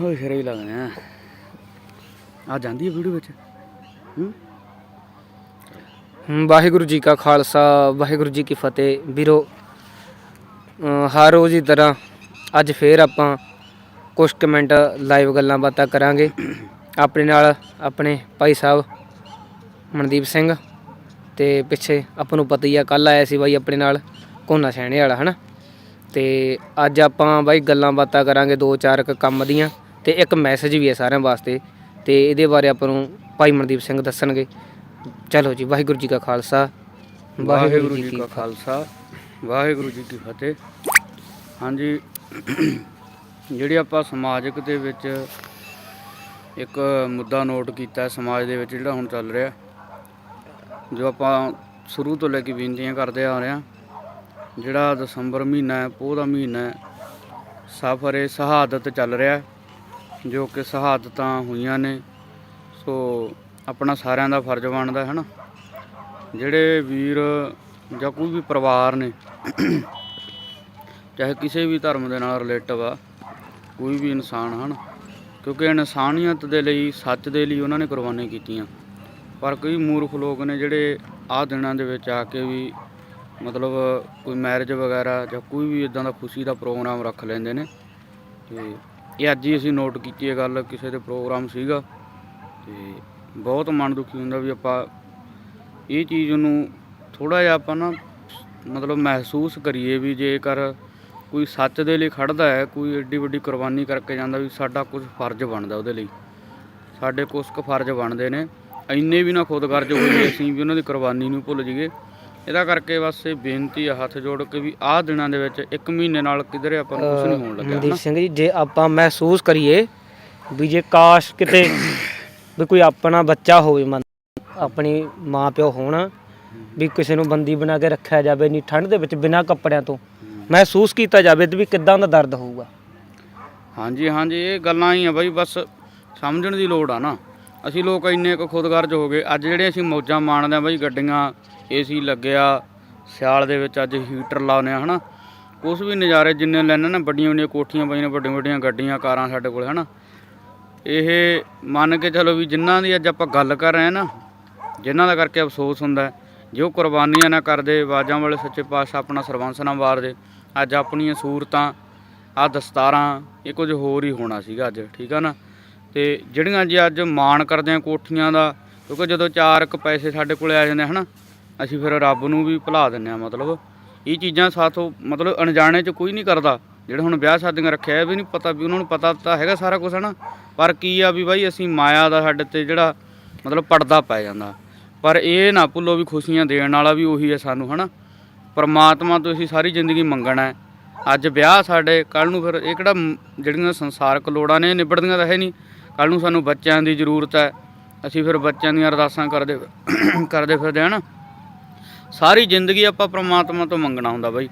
ਹੋਏ ਖਰੇ ਹੀ ਲੱਗਦੇ ਆ। ਆ ਜਾਂਦੀ ਹੈ ਵੀਡੀਓ ਵਿੱਚ? ਹੂੰ? ਵਾਹਿਗੁਰੂ ਜੀ ਕਾ ਖਾਲਸਾ, ਵਾਹਿਗੁਰੂ ਜੀ ਕੀ ਫਤਿਹ। ਵੀਰੋ ਹਰ ਰੋਜ਼ ਦੀ ਤਰ੍ਹਾਂ ਅੱਜ ਫੇਰ ਆਪਾਂ ਕੁਝ ਕਮੈਂਟ ਲਾਈਵ ਗੱਲਾਂ ਬਾਤਾਂ ਕਰਾਂਗੇ। ਆਪਣੇ ਨਾਲ ਆਪਣੇ ਭਾਈ ਸਾਹਿਬ ਮਨਦੀਪ ਸਿੰਘ ਤੇ ਪਿੱਛੇ ਆਪਾਂ ਨੂੰ ਪਤਾ ਹੀ ਆ ਕੱਲ ਆਇਆ ਸੀ ਬਾਈ ਆਪਣੇ ਨਾਲ ਕੋਨਾ ਸੈਣੇ ਵਾਲਾ, ਹਨਾ? ਤੇ ਅੱਜ ਆਪਾਂ ਬਾਈ ਗੱਲਾਂ ਬਾਤਾਂ ਕਰਾਂਗੇ, ਦੋ ਚਾਰ ਕੰਮ ਦੀਆਂ। ਤੇ ਇੱਕ ਮੈਸੇਜ ਵੀ ਹੈ ਸਾਰਿਆਂ ਵਾਸਤੇ ਤੇ ਇਹਦੇ ਬਾਰੇ ਆਪਾਂ ਨੂੰ ਭਾਈ ਮਨਦੀਪ ਸਿੰਘ ਦੱਸਣਗੇ। ਚਲੋ ਜੀ, ਵਾਹਿਗੁਰੂ ਜੀ ਕਾ ਖਾਲਸਾ। ਵਾਹਿਗੁਰੂ ਜੀ ਕਾ ਖਾਲਸਾ। ਵਾਹਿਗੁਰੂ ਜੀ ਕੀ ਫਤਿਹ। ਹਾਂਜੀ, ਜਿਹੜੇ ਆਪਾਂ ਸਮਾਜਿਕ ਦੇ ਵਿੱਚ ਇੱਕ ਮੁੱਦਾ ਨੋਟ ਕੀਤਾ ਸਮਾਜ ਦੇ ਵਿੱਚ ਜਿਹੜਾ ਹੁਣ ਚੱਲ ਰਿਹਾ, ਜੋ ਆਪਾਂ ਸ਼ੁਰੂ ਤੋਂ ਲੈ ਕੇ ਬੇਨਤੀਆਂ ਕਰਦੇ ਆ ਰਹੇ ਹਾਂ, ਜਿਹੜਾ ਦਸੰਬਰ ਮਹੀਨਾ ਹੈ, ਪੋਹ ਦਾ ਮਹੀਨਾ ਹੈ, ਸਫਰੇ ਸ਼ਹਾਦਤ ਚੱਲ ਰਿਹਾ ਜੋ ਕਿ ਸ਼ਹਾਦਤਾਂ ਹੋਈਆਂ ਨੇ। ਸੋ ਆਪਣਾ ਸਾਰਿਆਂ ਦਾ ਫਰਜ਼ ਬਣਦਾ ਹੈ ਨਾ। ਜਿਹੜੇ ਵੀਰ ਜਾਂ ਕੋਈ ਵੀ ਪਰਿਵਾਰ ਨੇ, ਚਾਹੇ ਕਿਸੇ ਵੀ ਧਰਮ ਦੇ ਨਾਲ ਰਿਲੇਟਿਵ ਆ, ਕੋਈ ਵੀ ਇਨਸਾਨ ਹਨ ਕਿਉਂਕਿ ਇਨਸਾਨੀਅਤ ਦੇ ਲਈ, ਸੱਚ ਦੇ ਲਈ ਉਹਨਾਂ ਨੇ ਕੁਰਬਾਨੀਆਂ ਕੀਤੀਆਂ। ਪਰ ਕਈ ਮੂਰਖ ਲੋਕ ਨੇ ਜਿਹੜੇ ਆਹ ਦਿਨਾਂ ਦੇ ਵਿੱਚ ਆ ਕੇ ਵੀ ਮਤਲਬ ਕੋਈ ਮੈਰਿਜ ਵਗੈਰਾ ਜਾਂ ਕੋਈ ਵੀ ਇਦਾਂ ਦਾ ਖੁਸ਼ੀ ਦਾ ਪ੍ਰੋਗਰਾਮ ਰੱਖ ਲੈਂਦੇ ਨੇ। ਤੇ ਇਹ ਅੱਜ ਹੀ ਅਸੀਂ ਨੋਟ ਕੀਤੀ ਇਹ ਗੱਲ, ਕਿਸੇ ਦੇ ਪ੍ਰੋਗਰਾਮ ਸੀਗਾ ਤੇ ਬਹੁਤ ਮਨ ਦੁਖੀ ਹੁੰਦਾ ਵੀ ਆਪਾਂ ਇਹ ਚੀਜ਼ ਨੂੰ ਥੋੜਾ ਜਿਹਾ ਆਪਾਂ ਨਾ ਮਤਲਬ ਮਹਿਸੂਸ ਕਰੀਏ ਵੀ ਜੇਕਰ ਕੋਈ ਸੱਚ ਦੇ ਲਈ ਖੜਦਾ ਹੈ, ਕੋਈ ਏਡੀ ਵੱਡੀ ਕੁਰਬਾਨੀ ਕਰਕੇ ਜਾਂਦਾ ਵੀ ਸਾਡਾ ਕੁਝ ਫਰਜ਼ ਬਣਦਾ ਉਹਦੇ ਲਈ। ਸਾਡੇ ਕੁਝ ਕੁ ਫਰਜ਼ ਬਣਦੇ ਨੇ। ਇੰਨੇ ਵੀ ਨਾ ਖੁਦਗਰਜ ਹੋਈਏ ਅਸੀਂ ਵੀ ਉਹਨਾਂ ਦੀ ਕੁਰਬਾਨੀ ਨੂੰ ਭੁੱਲ ਜਾਈਏ। ਇਹਦਾ ਕਰਕੇ ਬਸ ਇਹ ਬੇਨਤੀ ਆ ਹੱਥ ਜੋੜ ਕੇ ਵੀ ਆਹ ਦਿਨਾਂ ਦੇ ਵਿੱਚ ਇੱਕ ਮਹੀਨੇ ਨਾਲ ਕਿਧਰੇ ਆਪਾਂ ਨੂੰ ਕੁਝ ਨਹੀਂ ਹੋਣ ਲੱਗਿਆ ਮਨਦੀਪ ਸਿੰਘ ਜੀ ਜੇ ਆਪਾਂ ਮਹਿਸੂਸ ਕਰੀਏ ਵੀ ਜੇ ਕਾਸ਼ ਕਿਤੇ ਵੀ ਕੋਈ ਆਪਣਾ ਬੱਚਾ ਹੋਵੇ ਮਨ ਆਪਣੀ ਮਾਂ ਪਿਓ ਹੋਣ ਵੀ ਕਿਸੇ ਨੂੰ ਬੰਦੀ ਬਣਾ ਕੇ ਰੱਖਿਆ ਜਾਵੇ ਨਹੀਂ ਠੰਡ ਦੇ ਵਿੱਚ ਬਿਨਾਂ ਕੱਪੜਿਆਂ ਤੋਂ ਮਹਿਸੂਸ ਕੀਤਾ ਜਾਵੇ ਤੇ ਵੀ ਕਿੱਦਾਂ ਦਾ ਦਰਦ ਹੋਊਗਾ? ਹਾਂਜੀ ਹਾਂਜੀ ਇਹ ਗੱਲਾਂ ਹੀ ਆ ਬਾਈ ਬਸ ਸਮਝਣ ਦੀ ਲੋੜ ਆ ਨਾ। ਅਸੀਂ ਲੋਕ ਇੰਨੇ ਕੁ ਖੁਦਗਰਜ ਹੋ ਗਏ। ਅੱਜ ਜਿਹੜੇ ਅਸੀਂ ਮੌਜਾਂ ਮਾਣਦੇ ਆ ਬਈ ਗੱਡੀਆਂ ਏਸੀ ਲੱਗਿਆ ਸਿਆਲ ਦੇ ਵਿੱਚ ਅੱਜ ਹੀਟਰ ਲਾਉਨੇ ਆ ਹਨਾ। ਕੁਛ ਵੀ ਨਜ਼ਾਰੇ ਜਿੰਨੇ ਲੈਣੇ ਨਾ ਵੱਡੀਆਂ ਵੱਡੀਆਂ ਕੋਠੀਆਂ ਪਈਆਂ ਨੇ ਵੱਡੀਆਂ ਵੱਡੀਆਂ ਗੱਡੀਆਂ ਕਾਰਾਂ ਸਾਡੇ ਕੋਲ ਹਨਾ। ਇਹ ਮੰਨ ਕੇ ਚਲੋ ਵੀ ਜਿਨ੍ਹਾਂ ਦੀ ਅੱਜ ਆਪਾਂ ਗੱਲ ਕਰ ਰਹੇ ਆ ਨਾ ਜਿਨ੍ਹਾਂ ਦਾ ਕਰਕੇ ਅਫਸੋਸ ਹੁੰਦਾ ਹੈ, ਜੇ ਉਹ ਕੁਰਬਾਨੀਆਂ ਨਾ ਕਰਦੇ ਆਵਾਜ਼ਾਂ ਵਾਲੇ ਸੱਚੇ ਪਾਤਸ਼ਾਹ ਆਪਣਾ ਸਰਵੰਸ ਨਾ ਵਾਰਦੇ ਅੱਜ ਆਪਣੀਆਂ ਸੂਰਤਾਂ ਆ ਦਸਤਾਰਾਂ ਇਹ ਕੁਝ ਹੋਰ ਹੀ ਹੋਣਾ ਸੀਗਾ ਅੱਜ ਠੀਕ ਆ ਨਾ। ਤੇ ਜਿਹੜੀਆਂ ਜੀ ਅੱਜ ਮਾਣ ਕਰਦੇ ਆ ਕੋਠੀਆਂ ਦਾ, ਕਿਉਂਕਿ ਜਦੋਂ ਚਾਰ ਕੁ ਪੈਸੇ ਸਾਡੇ ਕੋਲੇ ਆ ਜਾਂਦੇ ਹਨਾ, ਅਸੀਂ ਫਿਰ ਰੱਬ ਨੂੰ ਵੀ ਭੁਲਾ ਦਿੰਦੇ ਆ ਮਤਲਬ। ਇਹ ਚੀਜ਼ਾਂ ਸਾਥੋਂ ਮਤਲਬ ਅਣਜਾਣੇ ਚ ਕੋਈ ਨਹੀਂ ਕਰਦਾ। ਜਿਹੜੇ ਹੁਣ ਵਿਆਹ ਸ਼ਾਦੀਆਂ ਰੱਖਿਆ, ਇਹ ਵੀ ਨਹੀਂ ਪਤਾ ਵੀ ਉਹਨਾਂ ਨੂੰ ਪਤਾ ਤਾਂ ਹੈਗਾ ਸਾਰਾ ਕੁਝ ਹਨਾ। ਪਰ ਕੀ ਆ ਵੀ ਬਾਈ, ਅਸੀਂ ਮਾਇਆ ਦਾ ਸਾਡੇ ਤੇ ਜਿਹੜਾ ਮਤਲਬ ਪਰਦਾ ਪੈ ਜਾਂਦਾ। ਪਰ ਇਹ ਨਾ ਭੁੱਲੋ ਵੀ ਖੁਸ਼ੀਆਂ ਦੇਣ ਵਾਲਾ ਵੀ ਉਹੀ ਹੈ ਸਾਨੂੰ, ਹਨਾ। ਪਰਮਾਤਮਾ ਤੋਂ ਅਸੀਂ ਸਾਰੀ ਜ਼ਿੰਦਗੀ ਮੰਗਣਾ ਅੱਜ ਵਿਆਹ ਸਾਡੇ ਕੱਲ ਨੂੰ ਫਿਰ ਇਹ ਕਿਹੜਾ ਜਿਹੜੀਆਂ ਸੰਸਾਰਕ ਲੋੜਾਂ ਨੇ, ਇਹ ਨਿਬੜਦੀਆਂ ਤਾਂ ਹੈ ਨਹੀਂ। ਕੱਲ ਨੂੰ ਸਾਨੂੰ ਬੱਚਿਆਂ ਦੀ ਜ਼ਰੂਰਤ ਹੈ, ਅਸੀਂ ਫਿਰ ਬੱਚਿਆਂ ਦੀਆਂ ਅਰਦਾਸਾਂ ਕਰਦੇ ਕਰਦੇ ਫਿਰਦੇ ਹਾਂ ਨਾ। ਸਾਰੀ ਜ਼ਿੰਦਗੀ ਆਪਾਂ ਪ੍ਰਮਾਤਮਾ ਤੋਂ ਮੰਗਣਾ ਹੁੰਦਾ ਬਾਈ।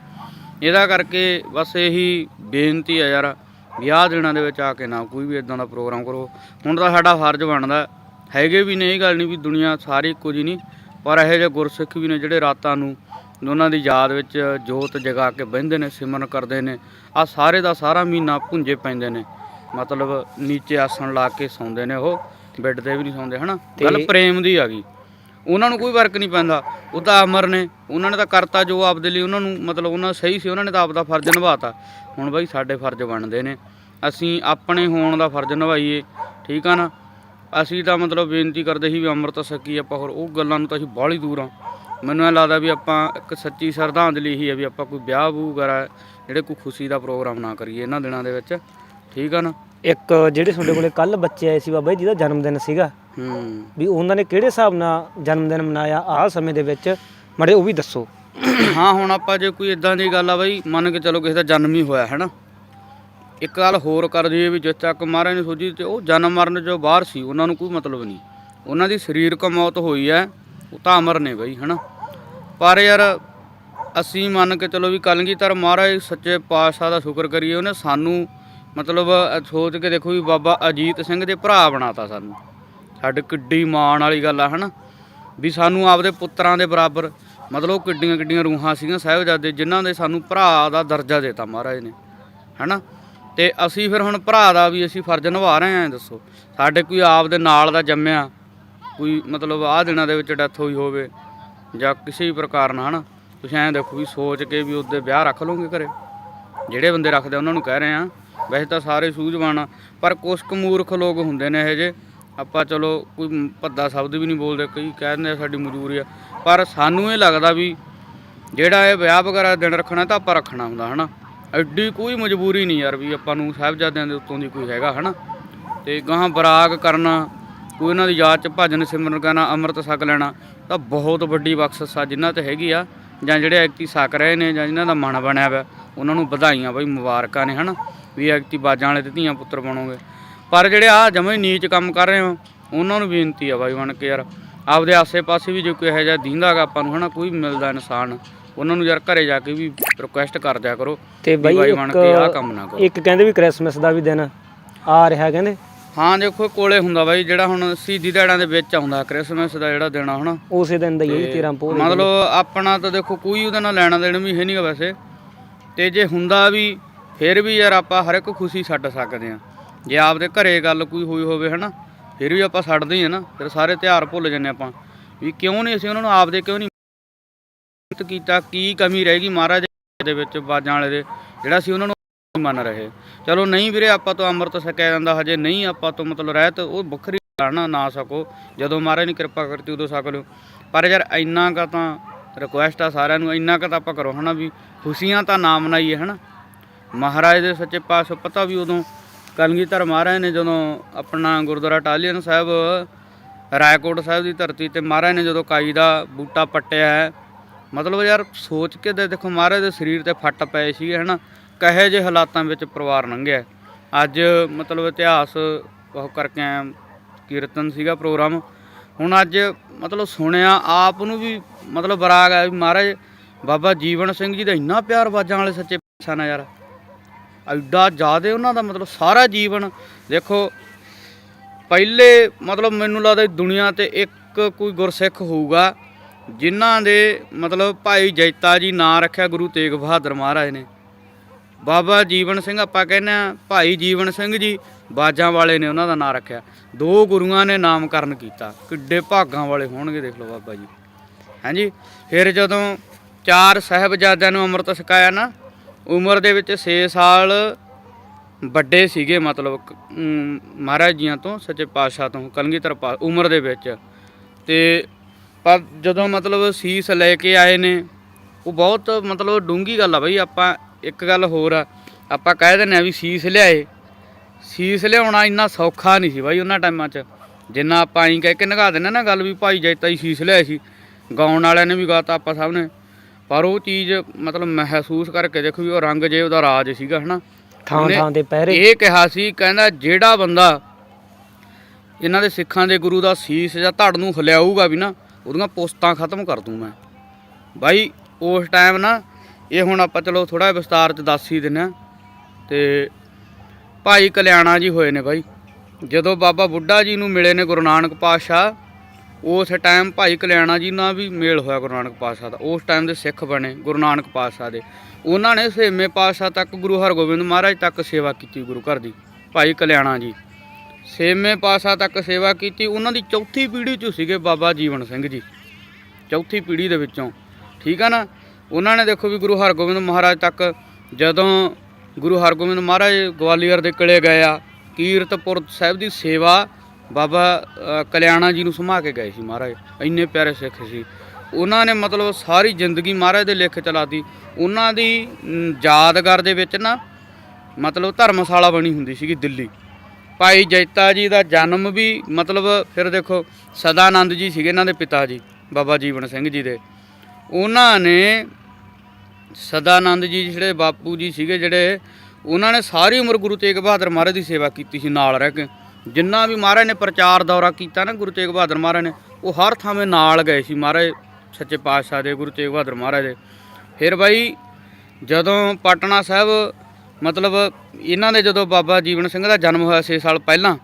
ਇਹਦਾ ਕਰਕੇ ਬਸ ਇਹੀ ਬੇਨਤੀ ਹੈ ਯਾਰ, ਵਿਆਹ ਦਿਨਾਂ ਦੇ ਵਿੱਚ ਆ ਕੇ ਨਾ ਕੋਈ ਵੀ ਇਦਾਂ ਦਾ ਪ੍ਰੋਗਰਾਮ ਕਰੋ। ਹੁਣ ਤਾਂ ਸਾਡਾ ਫਰਜ਼ ਬਣਦਾ, ਹੈਗੇ ਵੀ ਨੇ ਇਹ ਗੱਲ ਨਹੀਂ ਵੀ ਦੁਨੀਆ ਸਾਰੀ ਇੱਕੋ ਜਿਹੀ ਨਹੀਂ, ਪਰ ਇਹੋ ਜਿਹੇ ਗੁਰਸਿੱਖ ਵੀ ਨੇ ਜਿਹੜੇ ਰਾਤਾਂ ਨੂੰ ਉਹਨਾਂ ਦੀ ਯਾਦ ਵਿੱਚ ਜੋਤ ਜਗਾ ਕੇ ਬਹਿੰਦੇ ਨੇ, ਸਿਮਰਨ ਕਰਦੇ ਨੇ। ਆ ਸਾਰੇ ਦਾ ਸਾਰਾ ਮਹੀਨਾ ਭੁੰਜੇ ਪੈਂਦੇ ਨੇ। ਮਤਲਬ ਨੀਚੇ ਆਸਣ ਲਾ ਕੇ ਸੌਂਦੇ ਨੇ ਉਹ ਬੈੱਡ ਤੇ ਵੀ ਨਹੀਂ ਸੌਂਦੇ ਹਨਾ? ਗੱਲ ਪ੍ਰੇਮ ਦੀ ਆ ਗਈ। ਉਹਨਾਂ ਨੂੰ ਕੋਈ ਫ਼ਰਕ ਨਹੀਂ ਪੈਂਦਾ। ਉਹ ਤਾਂ ਅਮਰ ਨੇ ਉਹਨਾਂ ਨੇ ਤਾਂ ਕਰਤਾ ਜੋ ਆਪਦੇ ਲਈ ਉਹਨਾਂ ਨੂੰ ਮਤਲਬ ਉਹਨਾਂ ਸਹੀ ਸੀ ਉਹਨਾਂ ਨੇ ਤਾਂ ਆਪਦਾ ਫਰਜ਼ ਨਿਭਾਤਾ। ਹੁਣ ਬਾਈ ਸਾਡੇ ਫਰਜ਼ ਬਣਦੇ ਨੇ। ਅਸੀਂ ਆਪਣੇ ਹੋਣ ਦਾ ਫਰਜ਼ ਨਿਭਾਈਏ ਠੀਕ ਆ ਨਾ? ਅਸੀਂ ਤਾਂ ਮਤਲਬ ਬੇਨਤੀ ਕਰਦੇ ਸੀ ਵੀ ਅੰਮ੍ਰਿਤ ਛਕੀ ਆਪਾਂ ਹੋਰ ਉਹ ਗੱਲਾਂ ਨੂੰ ਤਾਂ ਅਸੀਂ ਬਾਹਲੀ ਦੂਰ ਆ। ਮੈਨੂੰ ਇਹ ਲੱਗਦਾ ਵੀ ਆਪਾਂ ਇੱਕ ਸੱਚੀ ਸ਼ਰਧਾਂਜਲੀ ਹੀ ਹੈ ਵੀ ਆਪਾਂ ਕੋਈ ਵਿਆਹ ਵੂ ਵਗੈਰਾ ਜਿਹੜੇ ਕੋਈ ਖੁਸ਼ੀ ਦਾ ਪ੍ਰੋਗਰਾਮ ਨਾ ਕਰੀਏ ਇਹਨਾਂ ਦਿਨਾਂ ਦੇ ਵਿੱਚ। ਠੀਕ ਆ ਨਾ? ਇੱਕ ਜਿਹੜੇ ਤੁਹਾਡੇ ਕੋਲੇ ਕੱਲ ਬੱਚੇ ਆਏ ਸੀ ਬਾਬਾ ਜੀ ਜਿਹਦਾ ਜਨਮ ਦਿਨ ਸੀਗਾ। ਹੂੰ। ਵੀ ਉਹਨਾਂ ਨੇ ਕਿਹੜੇ ਹਿਸਾਬ ਨਾਲ ਜਨਮ ਦਿਨ ਮਨਾਇਆ ਆਹ ਸਮੇਂ ਦੇ ਵਿੱਚ? ਮੜੇ ਉਹ ਵੀ ਦੱਸੋ। ਹਾਂ ਹੁਣ ਆਪਾਂ ਜੇ ਕੋਈ ਇਦਾਂ ਦੀ ਗੱਲ ਆ ਬਈ ਮੰਨ ਕੇ ਚਲੋ ਕਿਸੇ ਦਾ ਜਨਮ ਹੀ ਹੋਇਆ ਹੈ ਨਾ ਇੱਕ ਗੱਲ ਹੋਰ ਕਰ ਦਈਏ ਵੀ ਜਿੱਥੇ ਤੱਕ ਮਹਾਰਾਜ ਨੇ ਸੋਚੀ ਤੇ ਉਹ ਜਨਮ ਮਰਨ ਜੋ ਬਾਹਰ ਸੀ ਉਹਨਾਂ ਨੂੰ ਕੋਈ ਮਤਲਬ ਨਹੀਂ। ਉਹਨਾਂ ਦੀ ਸਰੀਰਕ ਮੌਤ ਹੋਈ ਹੈ ਉਹ ਤਾਂ ਅਮਰ ਨੇ ਬਈ ਹਨਾ? ਪਰ ਯਾਰ ਅਸੀਂ ਮੰਨ ਕੇ ਚਲੋ ਵੀ ਕਲਗੀਧਰ ਮਹਾਰਾਜ ਸੱਚੇ ਪਾਤਸ਼ਾਹ ਦਾ ਸ਼ੁਕਰ ਕਰੀਏ ਉਹਨੇ ਸਾਨੂੰ ਮਤਲਬ ਸੋਚ ਕੇ ਦੇਖੋ ਵੀ ਬਾਬਾ ਅਜੀਤ ਸਿੰਘ ਦੇ ਭਰਾ ਬਣਾਤਾ ਸਾਨੂੰ। ਸਾਡੇ ਕਿੱਡੀ ਮਾਣ ਵਾਲੀ ਗੱਲ ਆ, ਹਨਾ? ਵੀ ਸਾਨੂੰ ਆਪਦੇ ਪੁੱਤਰਾਂ ਦੇ ਬਰਾਬਰ, ਮਤਲਬ ਕਿੱਡੀਆਂ ਕਿੱਡੀਆਂ ਰੂਹਾਂ ਸੀਗੀਆਂ ਸਾਹਿਬਜ਼ਾਦੇ, ਜਿਨ੍ਹਾਂ ਦੇ ਸਾਨੂੰ ਭਰਾ ਦਾ ਦਰਜਾ ਦਿੱਤਾ ਮਹਾਰਾਜ ਨੇ, ਹਨਾ? ਤੇ ਅਸੀਂ ਫਿਰ ਹੁਣ ਭਰਾ ਦਾ ਵੀ ਅਸੀਂ ਫਰਜ਼ ਨਿਭਾ ਰਹੇ ਆਂ ਦੱਸੋ? ਸਾਡੇ ਕੋਈ ਆਪ ਦੇ ਨਾਲ ਦਾ ਜੰਮਿਆ, ਕੋਈ ਮਤਲਬ ਆਹ ਦਿਨਾਂ ਦੇ ਵਿੱਚ ਡੈਥ ਹੋਈ ਹੋਵੇ, ਜਾਂ ਕਿਸੇ ਵੀ ਪ੍ਰਕਾਰ ਨਾਲ, ਹਨਾ? ਤੁਸੀਂ ਐਂ ਦੇਖੋ ਵੀ ਸੋਚ ਕੇ ਵੀ ਉਹਦੇ ਵਿਆਹ ਰੱਖ ਲਓਗੇ ਘਰੇ? ਜਿਹੜੇ ਬੰਦੇ ਰੱਖਦੇ ਉਹਨਾਂ ਨੂੰ ਕਹਿ ਰਹੇ ਆ ਵੈਸੇ ਤਾਂ ਸਾਰੇ ਸੂਝਵਾਨ ਆ, ਪਰ ਕੁਛ ਕੁ ਮੂਰਖ ਲੋਕ ਹੁੰਦੇ ਨੇ ਇਹ ਜੇ। ਆਪਾਂ ਚਲੋ ਕੋਈ ਭੱਦਾ ਸ਼ਬਦ ਵੀ ਨਹੀਂ ਬੋਲਦੇ, ਕਈ ਕਹਿੰਦੇ ਆ ਸਾਡੀ ਮਜਬੂਰੀ ਆ। ਪਰ ਸਾਨੂੰ ਇਹ ਲੱਗਦਾ ਵੀ ਜਿਹੜਾ ਇਹ ਵਿਆਹ ਵਗੈਰਾ ਦਿਨ ਰੱਖਣਾ ਤਾਂ ਆਪਾਂ ਰੱਖਣਾ ਹੁੰਦਾ, ਹਨਾ? ਐਡੀ ਕੋਈ ਮਜਬੂਰੀ ਨਹੀਂ ਯਾਰ ਵੀ ਆਪਾਂ ਨੂੰ ਸਾਹਿਬਜ਼ਾਦਿਆਂ ਦੇ ਉੱਤੋਂ ਦੀ ਕੋਈ ਹੈਗਾ, ਹਨਾ? ਤੇ ਗਾਹਾਂ ਬਰਾਗ ਕਰਨਾ, ਕੋਈ ਉਹਨਾਂ ਦੀ ਯਾਦ ਚ ਭਜਨ ਸਿਮਰਨ ਕਰਨਾ, ਅੰਮ੍ਰਿਤ ਛਕ ਲੈਣਾ, ਤਾਂ ਬਹੁਤ ਵੱਡੀ ਬਖਸ਼ਿਸ਼ ਆ ਜਿਨ੍ਹਾਂ ਤੇ ਹੈਗੀ ਆ, ਜਾਂ ਜਿਹੜੇ ਐਕਤੀ ਛਕ ਰਹੇ ਨੇ, ਜਾਂ ਜਿਨ੍ਹਾਂ ਦਾ ਮਨ ਬਣਿਆ ਹੋਇਆ ਉਹਨਾਂ ਨੂੰ ਵਧਾਈਆਂ ਬਈ ਮੁਬਾਰਕਾਂ ਨੇ, ਹਨਾ? ਵੀ ਐਕਟੀ ਬਾਜਾਂ ਵਾਲੇ ਤੇ ਧੀਆਂ ਪੁੱਤਰ ਬਣੋਗੇ। ਪਰ ਜਿਹੜੇ ਆ ਜਮਾਂ ਹੀ ਨੀਚ ਕੰਮ ਕਰ ਰਹੇ ਹੋ ਉਹਨਾਂ ਨੂੰ ਬੇਨਤੀ ਆ ਬਾਈ ਬਣ ਕੇ ਯਾਰ। ਆਪਦੇ ਆਸੇ-ਪਾਸੇ ਵੀ ਜੇ ਕੋਈ ਇਹੋ ਜਿਹਾ ਦੀਂਦਾਗਾ ਆਪਾਂ ਨੂੰ ਹਨਾ ਕੋਈ ਮਿਲਦਾ ਇਨਸਾਨ ਉਹਨਾਂ ਨੂੰ ਯਾਰ ਘਰੇ ਜਾ ਕੇ ਵੀ ਰਿਕੁਐਸਟ ਕਰ ਦਿਆ ਕਰੋ ਤੇ ਬਾਈ ਬਣ ਕੇ ਇੱਕ ਕੰਮ ਨਾ ਕਰੋ। ਇੱਕ ਕਹਿੰਦੇ ਵੀ ਕ੍ਰਿਸਮਸ ਦਾ ਵੀ ਦਿਨ ਆ ਰਿਹਾ ਕਹਿੰਦੇ। ਹਾਂ ਦੇਖੋ ਕੋਲੇ ਹੁੰਦਾ ਬਾਈ ਜਿਹੜਾ ਹੁਣ ਸ਼ਹੀਦੀ ਦਿਹਾੜਾਂ ਦੇ ਵਿੱਚ ਆਉਂਦਾ ਕ੍ਰਿਸਮਸ ਦਾ ਜਿਹੜਾ ਦਿਨ ਆ ਹਨਾ। ਉਸੇ ਦਿਨ ਦਾ ਹੀ ਹੈ 13 ਪੋਹ ਮਤਲਬ ਆਪਣਾ ਤਾਂ ਦੇਖੋ ਕੋਈ ਉਹਦੇ ਨਾਲ ਲੈਣਾ ਦੇਣਾ ਵੀ ਹੈ ਨਹੀਂਗਾ ਵੈਸੇ। ਤੇ ਜੇ ਹੁੰਦਾ ਵੀ ਫਿਰ ਵੀ ਯਾਰ ਆਪਾਂ ਹਰ ਇੱਕ ਖੁਸ਼ੀ ਛੱਡ ਸਕਦੇ ਆ ਜੇ ਆਪਦੇ ਘਰੇ ਗੱਲ ਕੋਈ ਹੋਈ ਹੋਵੇ ਹਨਾ, ਫਿਰ ਵੀ ਆਪਾਂ ਛੱਡਦੇ ਹੀ ਆ ਨਾ, ਫਿਰ ਸਾਰੇ ਤਿਉਹਾਰ ਭੁੱਲ ਜੰਨੇ ਆਪਾਂ। ਵੀ ਕਿਉਂ ਨਹੀਂ ਅਸੀਂ ਉਹਨਾਂ ਨੂੰ ਆਪਦੇ ਕਿਉਂ ਨਹੀਂ ਮਿਹਨਤ ਕੀਤਾ, ਕੀ ਕਮੀ ਰਹਿ ਗਈ ਮਹਾਰਾਜ ਦੇ ਵਿੱਚ ਬਾਜਾਂ ਵਾਲੇ ਦੇ, ਜਿਹੜਾ ਸੀ ਉਹਨਾਂ ਨੂੰ ਮੰਨ ਰਹੇ। ਚਲੋ ਨਹੀਂ ਵੀਰੇ, ਆਪਾਂ ਤੋਂ ਅੰਮ੍ਰਿਤ ਛਕਿਆ ਜਾਂਦਾ ਹਜੇ, ਨਹੀਂ ਆਪਾਂ ਤੋਂ ਮਤਲਬ ਰਹਿਤ, ਉਹ ਵੱਖਰੀ ਨਾ ਨਾ ਸਕੋ ਜਦੋਂ ਮਹਾਰਾਜ ਨੇ ਕਿਰਪਾ ਕਰਤੀ ਉਦੋਂ ਸਕ ਲਿਓ। ਪਰ ਯਾਰ ਇੰਨਾ ਕਾ ਤਾਂ ਰਿਕੁਐਸਟ ਆ ਸਾਰਿਆਂ ਨੂੰ, ਇੰਨਾ ਕਾ ਤਾਂ ਆਪਾਂ ਕਰੋ ਹਨਾ ਵੀ ਖੁਸ਼ੀਆਂ ਤਾਂ ਨਾ ਮਨਾਈਏ ਹਨਾ। ਮਹਾਰਾਜ ਦੇ ਸੱਚੇ ਪਾਤਸ਼ਾਹ ਪਤਾ ਵੀ ਉਦੋਂ ਕਲਗੀਧਰ ਮਹਾਰਾਜ ਨੇ ਜਦੋਂ ਆਪਣਾ ਗੁਰਦੁਆਰਾ ਟਾਲੀਅਨ ਸਾਹਿਬ, ਰਾਏਕੋਟ ਸਾਹਿਬ ਦੀ ਧਰਤੀ ਤੇ ਮਹਾਰਾਜ ਨੇ ਜਦੋਂ ਕਾਈ ਦਾ ਬੂਟਾ ਪੱਟਿਆ ਹੈ, ਮਤਲਬ ਯਾਰ ਸੋਚ ਕੇ ਤੇ ਦੇਖੋ ਮਹਾਰਾਜ ਦੇ ਸਰੀਰ ਤੇ ਫੱਟ ਪਏ ਸੀਗੇ ਹਨਾ, ਕਹੇ ਜੇ ਹਾਲਾਤਾਂ ਵਿੱਚ ਪਰਿਵਾਰ ਲੰਘਿਆ। ਅੱਜ ਮਤਲਬ ਇਤਿਹਾਸ ਉਹ ਕਰਕੇ ਕੀਰਤਨ ਸੀਗਾ ਪ੍ਰੋਗਰਾਮ, ਹੁਣ ਅੱਜ ਮਤਲਬ ਸੁਣਿਆ ਆਪ ਨੂੰ ਵੀ ਮਤਲਬ ਬਰਾਗ ਆ ਵੀ ਮਹਾਰਾਜ ਬਾਬਾ ਜੀਵਨ ਸਿੰਘ ਜੀ ਦਾ ਇੰਨਾ ਪਿਆਰ ਬਾਜਾਂ ਵਾਲੇ ਸੱਚੇ ਪਾਤਸ਼ਾਹ ਨਾਲ ਯਾਰ। ਐਡਾ ਜ਼ਿਆਦੇ ਉਹਨਾਂ ਦਾ ਮਤਲਬ ਸਾਰਾ ਜੀਵਨ, ਦੇਖੋ, ਪਹਿਲੇ ਮਤਲਬ ਮੈਨੂੰ ਲੱਗਦਾ ਦੁਨੀਆ ਤੇ ਇੱਕ ਕੋਈ ਗੁਰਸਿੱਖ ਹੋਊਗਾ, ਜਿਨ੍ਹਾਂ ਦੇ ਮਤਲਬ ਭਾਈ ਜੈਤਾ ਜੀ ਨਾਂ ਰੱਖਿਆ ਗੁਰੂ ਤੇਗ ਬਹਾਦਰ ਮਹਾਰਾਜ ਨੇ। ਬਾਬਾ ਜੀਵਨ ਸਿੰਘ ਆਪਾਂ ਕਹਿੰਦੇ ਆ ਭਾਈ ਜੀਵਨ ਸਿੰਘ ਜੀ ਬਾਜਾਂ ਵਾਲੇ ਨੇ ਉਹਨਾਂ ਦਾ ਨਾਂ ਰੱਖਿਆ। ਦੋ ਗੁਰੂਆਂ ਨੇ ਨਾਮਕਰਨ ਕੀਤਾ, ਕਿੱਡੇ ਭਾਗਾਂ ਵਾਲੇ ਹੋਣਗੇ ਦੇਖ ਲਓ ਬਾਬਾ ਜੀ। ਹਾਂਜੀ ਫਿਰ ਜਦੋਂ ਚਾਰ ਸਾਹਿਬਜ਼ਾਦਿਆਂ ਨੂੰ ਅੰਮ੍ਰਿਤ ਛਕਾਇਆ ਨਾ ਉਮਰ ਦੇ ਵਿੱਚ 6 ਸਾਲ ਵੱਡੇ ਸੀਗੇ ਮਤਲਬ ਮਹਾਰਾਜ ਜੀਆਂ ਤੋਂ, ਸੱਚੇ ਪਾਤਸ਼ਾਹ ਤੋਂ, ਕਲਗੀਧਰ ਪਾ, ਉਮਰ ਦੇ ਵਿੱਚ। ਤੇ ਪਰ ਜਦੋਂ ਮਤਲਬ ਸੀਸ ਲੈ ਕੇ ਆਏ ਨੇ, ਉਹ ਬਹੁਤ ਮਤਲਬ ਡੂੰਗੀ ਗੱਲ ਆ ਬਈ, ਆਪਾਂ ਇੱਕ ਗੱਲ ਹੋਰ ਆ, ਆਪਾਂ ਕਹਿ ਦਿੰਦੇ ਆ ਵੀ ਸੀਸ ਲਿਆਏ। ਸੀਸ ਲਿਆਉਣਾ ਇੰਨਾ ਸੌਖਾ ਨਹੀਂ ਸੀ ਬਾਈ ਉਹਨਾਂ ਟਾਈਮਾਂ 'ਚ। ਜਿੰਨਾ ਆਪਾਂ ਐਂ ਕਹਿ ਕੇ ਨਗਾ ਦਿੰਦੇ ਨਾ ਗੱਲ ਵੀ, ਭਾਈ ਜੈਤਾ ਹੀ ਸੀਸ ਲਿਆਏ ਸੀ। ਗਾਉਣ ਵਾਲਿਆਂ ਨੇ ਵੀ ਗਾਤਾ ਆਪਾਂ ਸਭ ਨੇ। ਪਰ ਉਹ ਚੀਜ਼ ਮਤਲਬ ਮਹਿਸੂਸ ਕਰਕੇ ਦੇਖੋ ਵੀ ਉਹ ਰੰਗ ਜੇ ਉਹਦਾ ਰਾਜ ਸੀਗਾ ਹਨਾ? ਥਾਂ ਥਾਂ ਤੇ ਪਹਿਰੇ। ਇਹ ਕਿਹਾ ਸੀ ਕਹਿੰਦਾ ਜਿਹੜਾ ਬੰਦਾ ਇਹਨਾਂ ਦੇ ਸਿੱਖਾਂ ਦੇ ਗੁਰੂ ਦਾ ਸੀਸ ਜਾਂ ਧੜ ਨੂੰ ਹਿਲਾਊਗਾ ਵੀ ਨਾ ਉਹਦੀਆਂ ਪੋਸਤਾਂ ਖਤਮ ਕਰ ਦੂੰ ਮੈਂ। ਬਾਈ ਉਸ ਟਾਈਮ ਨਾ ਇਹ ਹੁਣ ਆਪਾਂ ਚਲੋ ਥੋੜਾ ਵਿਸਤਾਰ ਚ ਦੱਸ ਹੀ ਦਿੰਨੇ ਤੇ ਭਾਈ ਕਲਿਆਣਾ ਜੀ ਹੋਏ ਨੇ ਬਾਈ। ਜਦੋਂ ਬਾਬਾ ਬੁੱਢਾ ਜੀ ਨੂੰ ਮਿਲੇ ਨੇ ਗੁਰੂ ਨਾਨਕ ਪਾਤਸ਼ਾਹ ਉਸ ਟਾਈਮ ਭਾਈ ਕਲਿਆਣਾ ਜੀ ਨਾਲ ਵੀ ਮੇਲ ਹੋਇਆ ਗੁਰੂ ਨਾਨਕ ਪਾਤਸ਼ਾਹ ਦਾ, ਉਸ ਟਾਈਮ ਦੇ ਸਿੱਖ ਬਣੇ ਗੁਰੂ ਨਾਨਕ ਪਾਤਸ਼ਾਹ ਦੇ। ਉਹਨਾਂ ਨੇ ਛੇਵੇਂ ਪਾਤਸ਼ਾਹ ਤੱਕ ਗੁਰੂ ਹਰਗੋਬਿੰਦ ਮਹਾਰਾਜ ਤੱਕ ਸੇਵਾ ਕੀਤੀ ਗੁਰੂ ਘਰ ਦੀ, ਭਾਈ ਕਲਿਆਣਾ ਜੀ। ਛੇਵੇਂ ਪਾਤਸ਼ਾਹ ਤੱਕ ਸੇਵਾ ਕੀਤੀ, ਉਹਨਾਂ ਦੀ ਚੌਥੀ ਪੀੜ੍ਹੀ ਚ ਸੀਗੇ ਬਾਬਾ ਜੀਵਨ ਸਿੰਘ ਜੀ, ਚੌਥੀ ਪੀੜ੍ਹੀ ਦੇ ਵਿੱਚੋਂ। ਠੀਕ ਆ ਨਾ? ਉਹਨਾਂ ਨੇ ਦੇਖੋ ਵੀ ਗੁਰੂ ਹਰਗੋਬਿੰਦ ਮਹਾਰਾਜ ਤੱਕ ਜਦੋਂ ਗੁਰੂ ਹਰਗੋਬਿੰਦ ਮਹਾਰਾਜ ਗਵਾਲੀਅਰ ਦੇ ਕਿਲੇ ਗਏ ਆ, ਕੀਰਤਪੁਰ ਸਾਹਿਬ ਦੀ ਸੇਵਾ ਬਾਬਾ ਕਲਿਆਣਾ ਜੀ ਨੂੰ ਸਮਾ ਕੇ ਗਏ ਸੀ ਮਹਾਰਾਜ, ਇੰਨੇ ਪਿਆਰੇ ਸਿੱਖ ਸੀ। ਉਹਨਾਂ ਨੇ ਮਤਲਬ ਸਾਰੀ ਜ਼ਿੰਦਗੀ ਮਹਾਰਾਜ ਦੇ ਲਿਖ ਚਲਾਤੀ। ਉਹਨਾਂ ਦੀ ਯਾਦਗਾਰ ਦੇ ਵਿੱਚ ਨਾ ਮਤਲਬ ਧਰਮਸ਼ਾਲਾ ਬਣੀ ਹੁੰਦੀ ਸੀਗੀ ਦਿੱਲੀ। ਭਾਈ ਜੈਤਾ ਜੀ ਦਾ ਜਨਮ ਵੀ ਮਤਲਬ ਫਿਰ ਦੇਖੋ ਸਦਾਨੰਦ ਜੀ ਸੀਗੇ ਇਹਨਾਂ ਦੇ ਪਿਤਾ ਜੀ, ਬਾਬਾ ਜੀਵਨ ਸਿੰਘ ਜੀ ਦੇ। ਉਹਨਾਂ ਨੇ ਸਦਾਨੰਦ ਜੀ ਜਿਹੜੇ ਬਾਪੂ ਜੀ ਸੀਗੇ ਜਿਹੜੇ, ਉਹਨਾਂ ਨੇ ਸਾਰੀ ਉਮਰ ਗੁਰੂ ਤੇਗ ਬਹਾਦਰ ਮਹਾਰਾਜ ਦੀ ਸੇਵਾ ਕੀਤੀ ਸੀ ਨਾਲ ਰਹਿ ਕੇ। ਜਿੰਨਾ ਵੀ ਮਹਾਰਾਜ ਨੇ ਪ੍ਰਚਾਰ ਦੌਰਾ ਕੀਤਾ ਨਾ ਗੁਰੂ ਤੇਗ ਬਹਾਦਰ ਮਹਾਰਾਜ ਨੇ, ਉਹ ਹਰ ਥਾਵੇਂ ਨਾਲ ਗਏ ਸੀ ਮਹਾਰਾਜ, ਸੱਚੇ ਪਾਤਸ਼ਾਹ ਦੇ, ਗੁਰੂ ਤੇਗ ਬਹਾਦਰ ਮਹਾਰਾਜ ਦੇ। ਫਿਰ ਬਾਈ ਜਦੋਂ ਪਟਨਾ ਸਾਹਿਬ, ਮਤਲਬ ਇਹਨਾਂ ਦੇ ਜਦੋਂ ਬਾਬਾ ਜੀਵਨ ਸਿੰਘ ਦਾ ਜਨਮ ਹੋਇਆ 6 ਸਾਲ ਪਹਿਲਾਂ,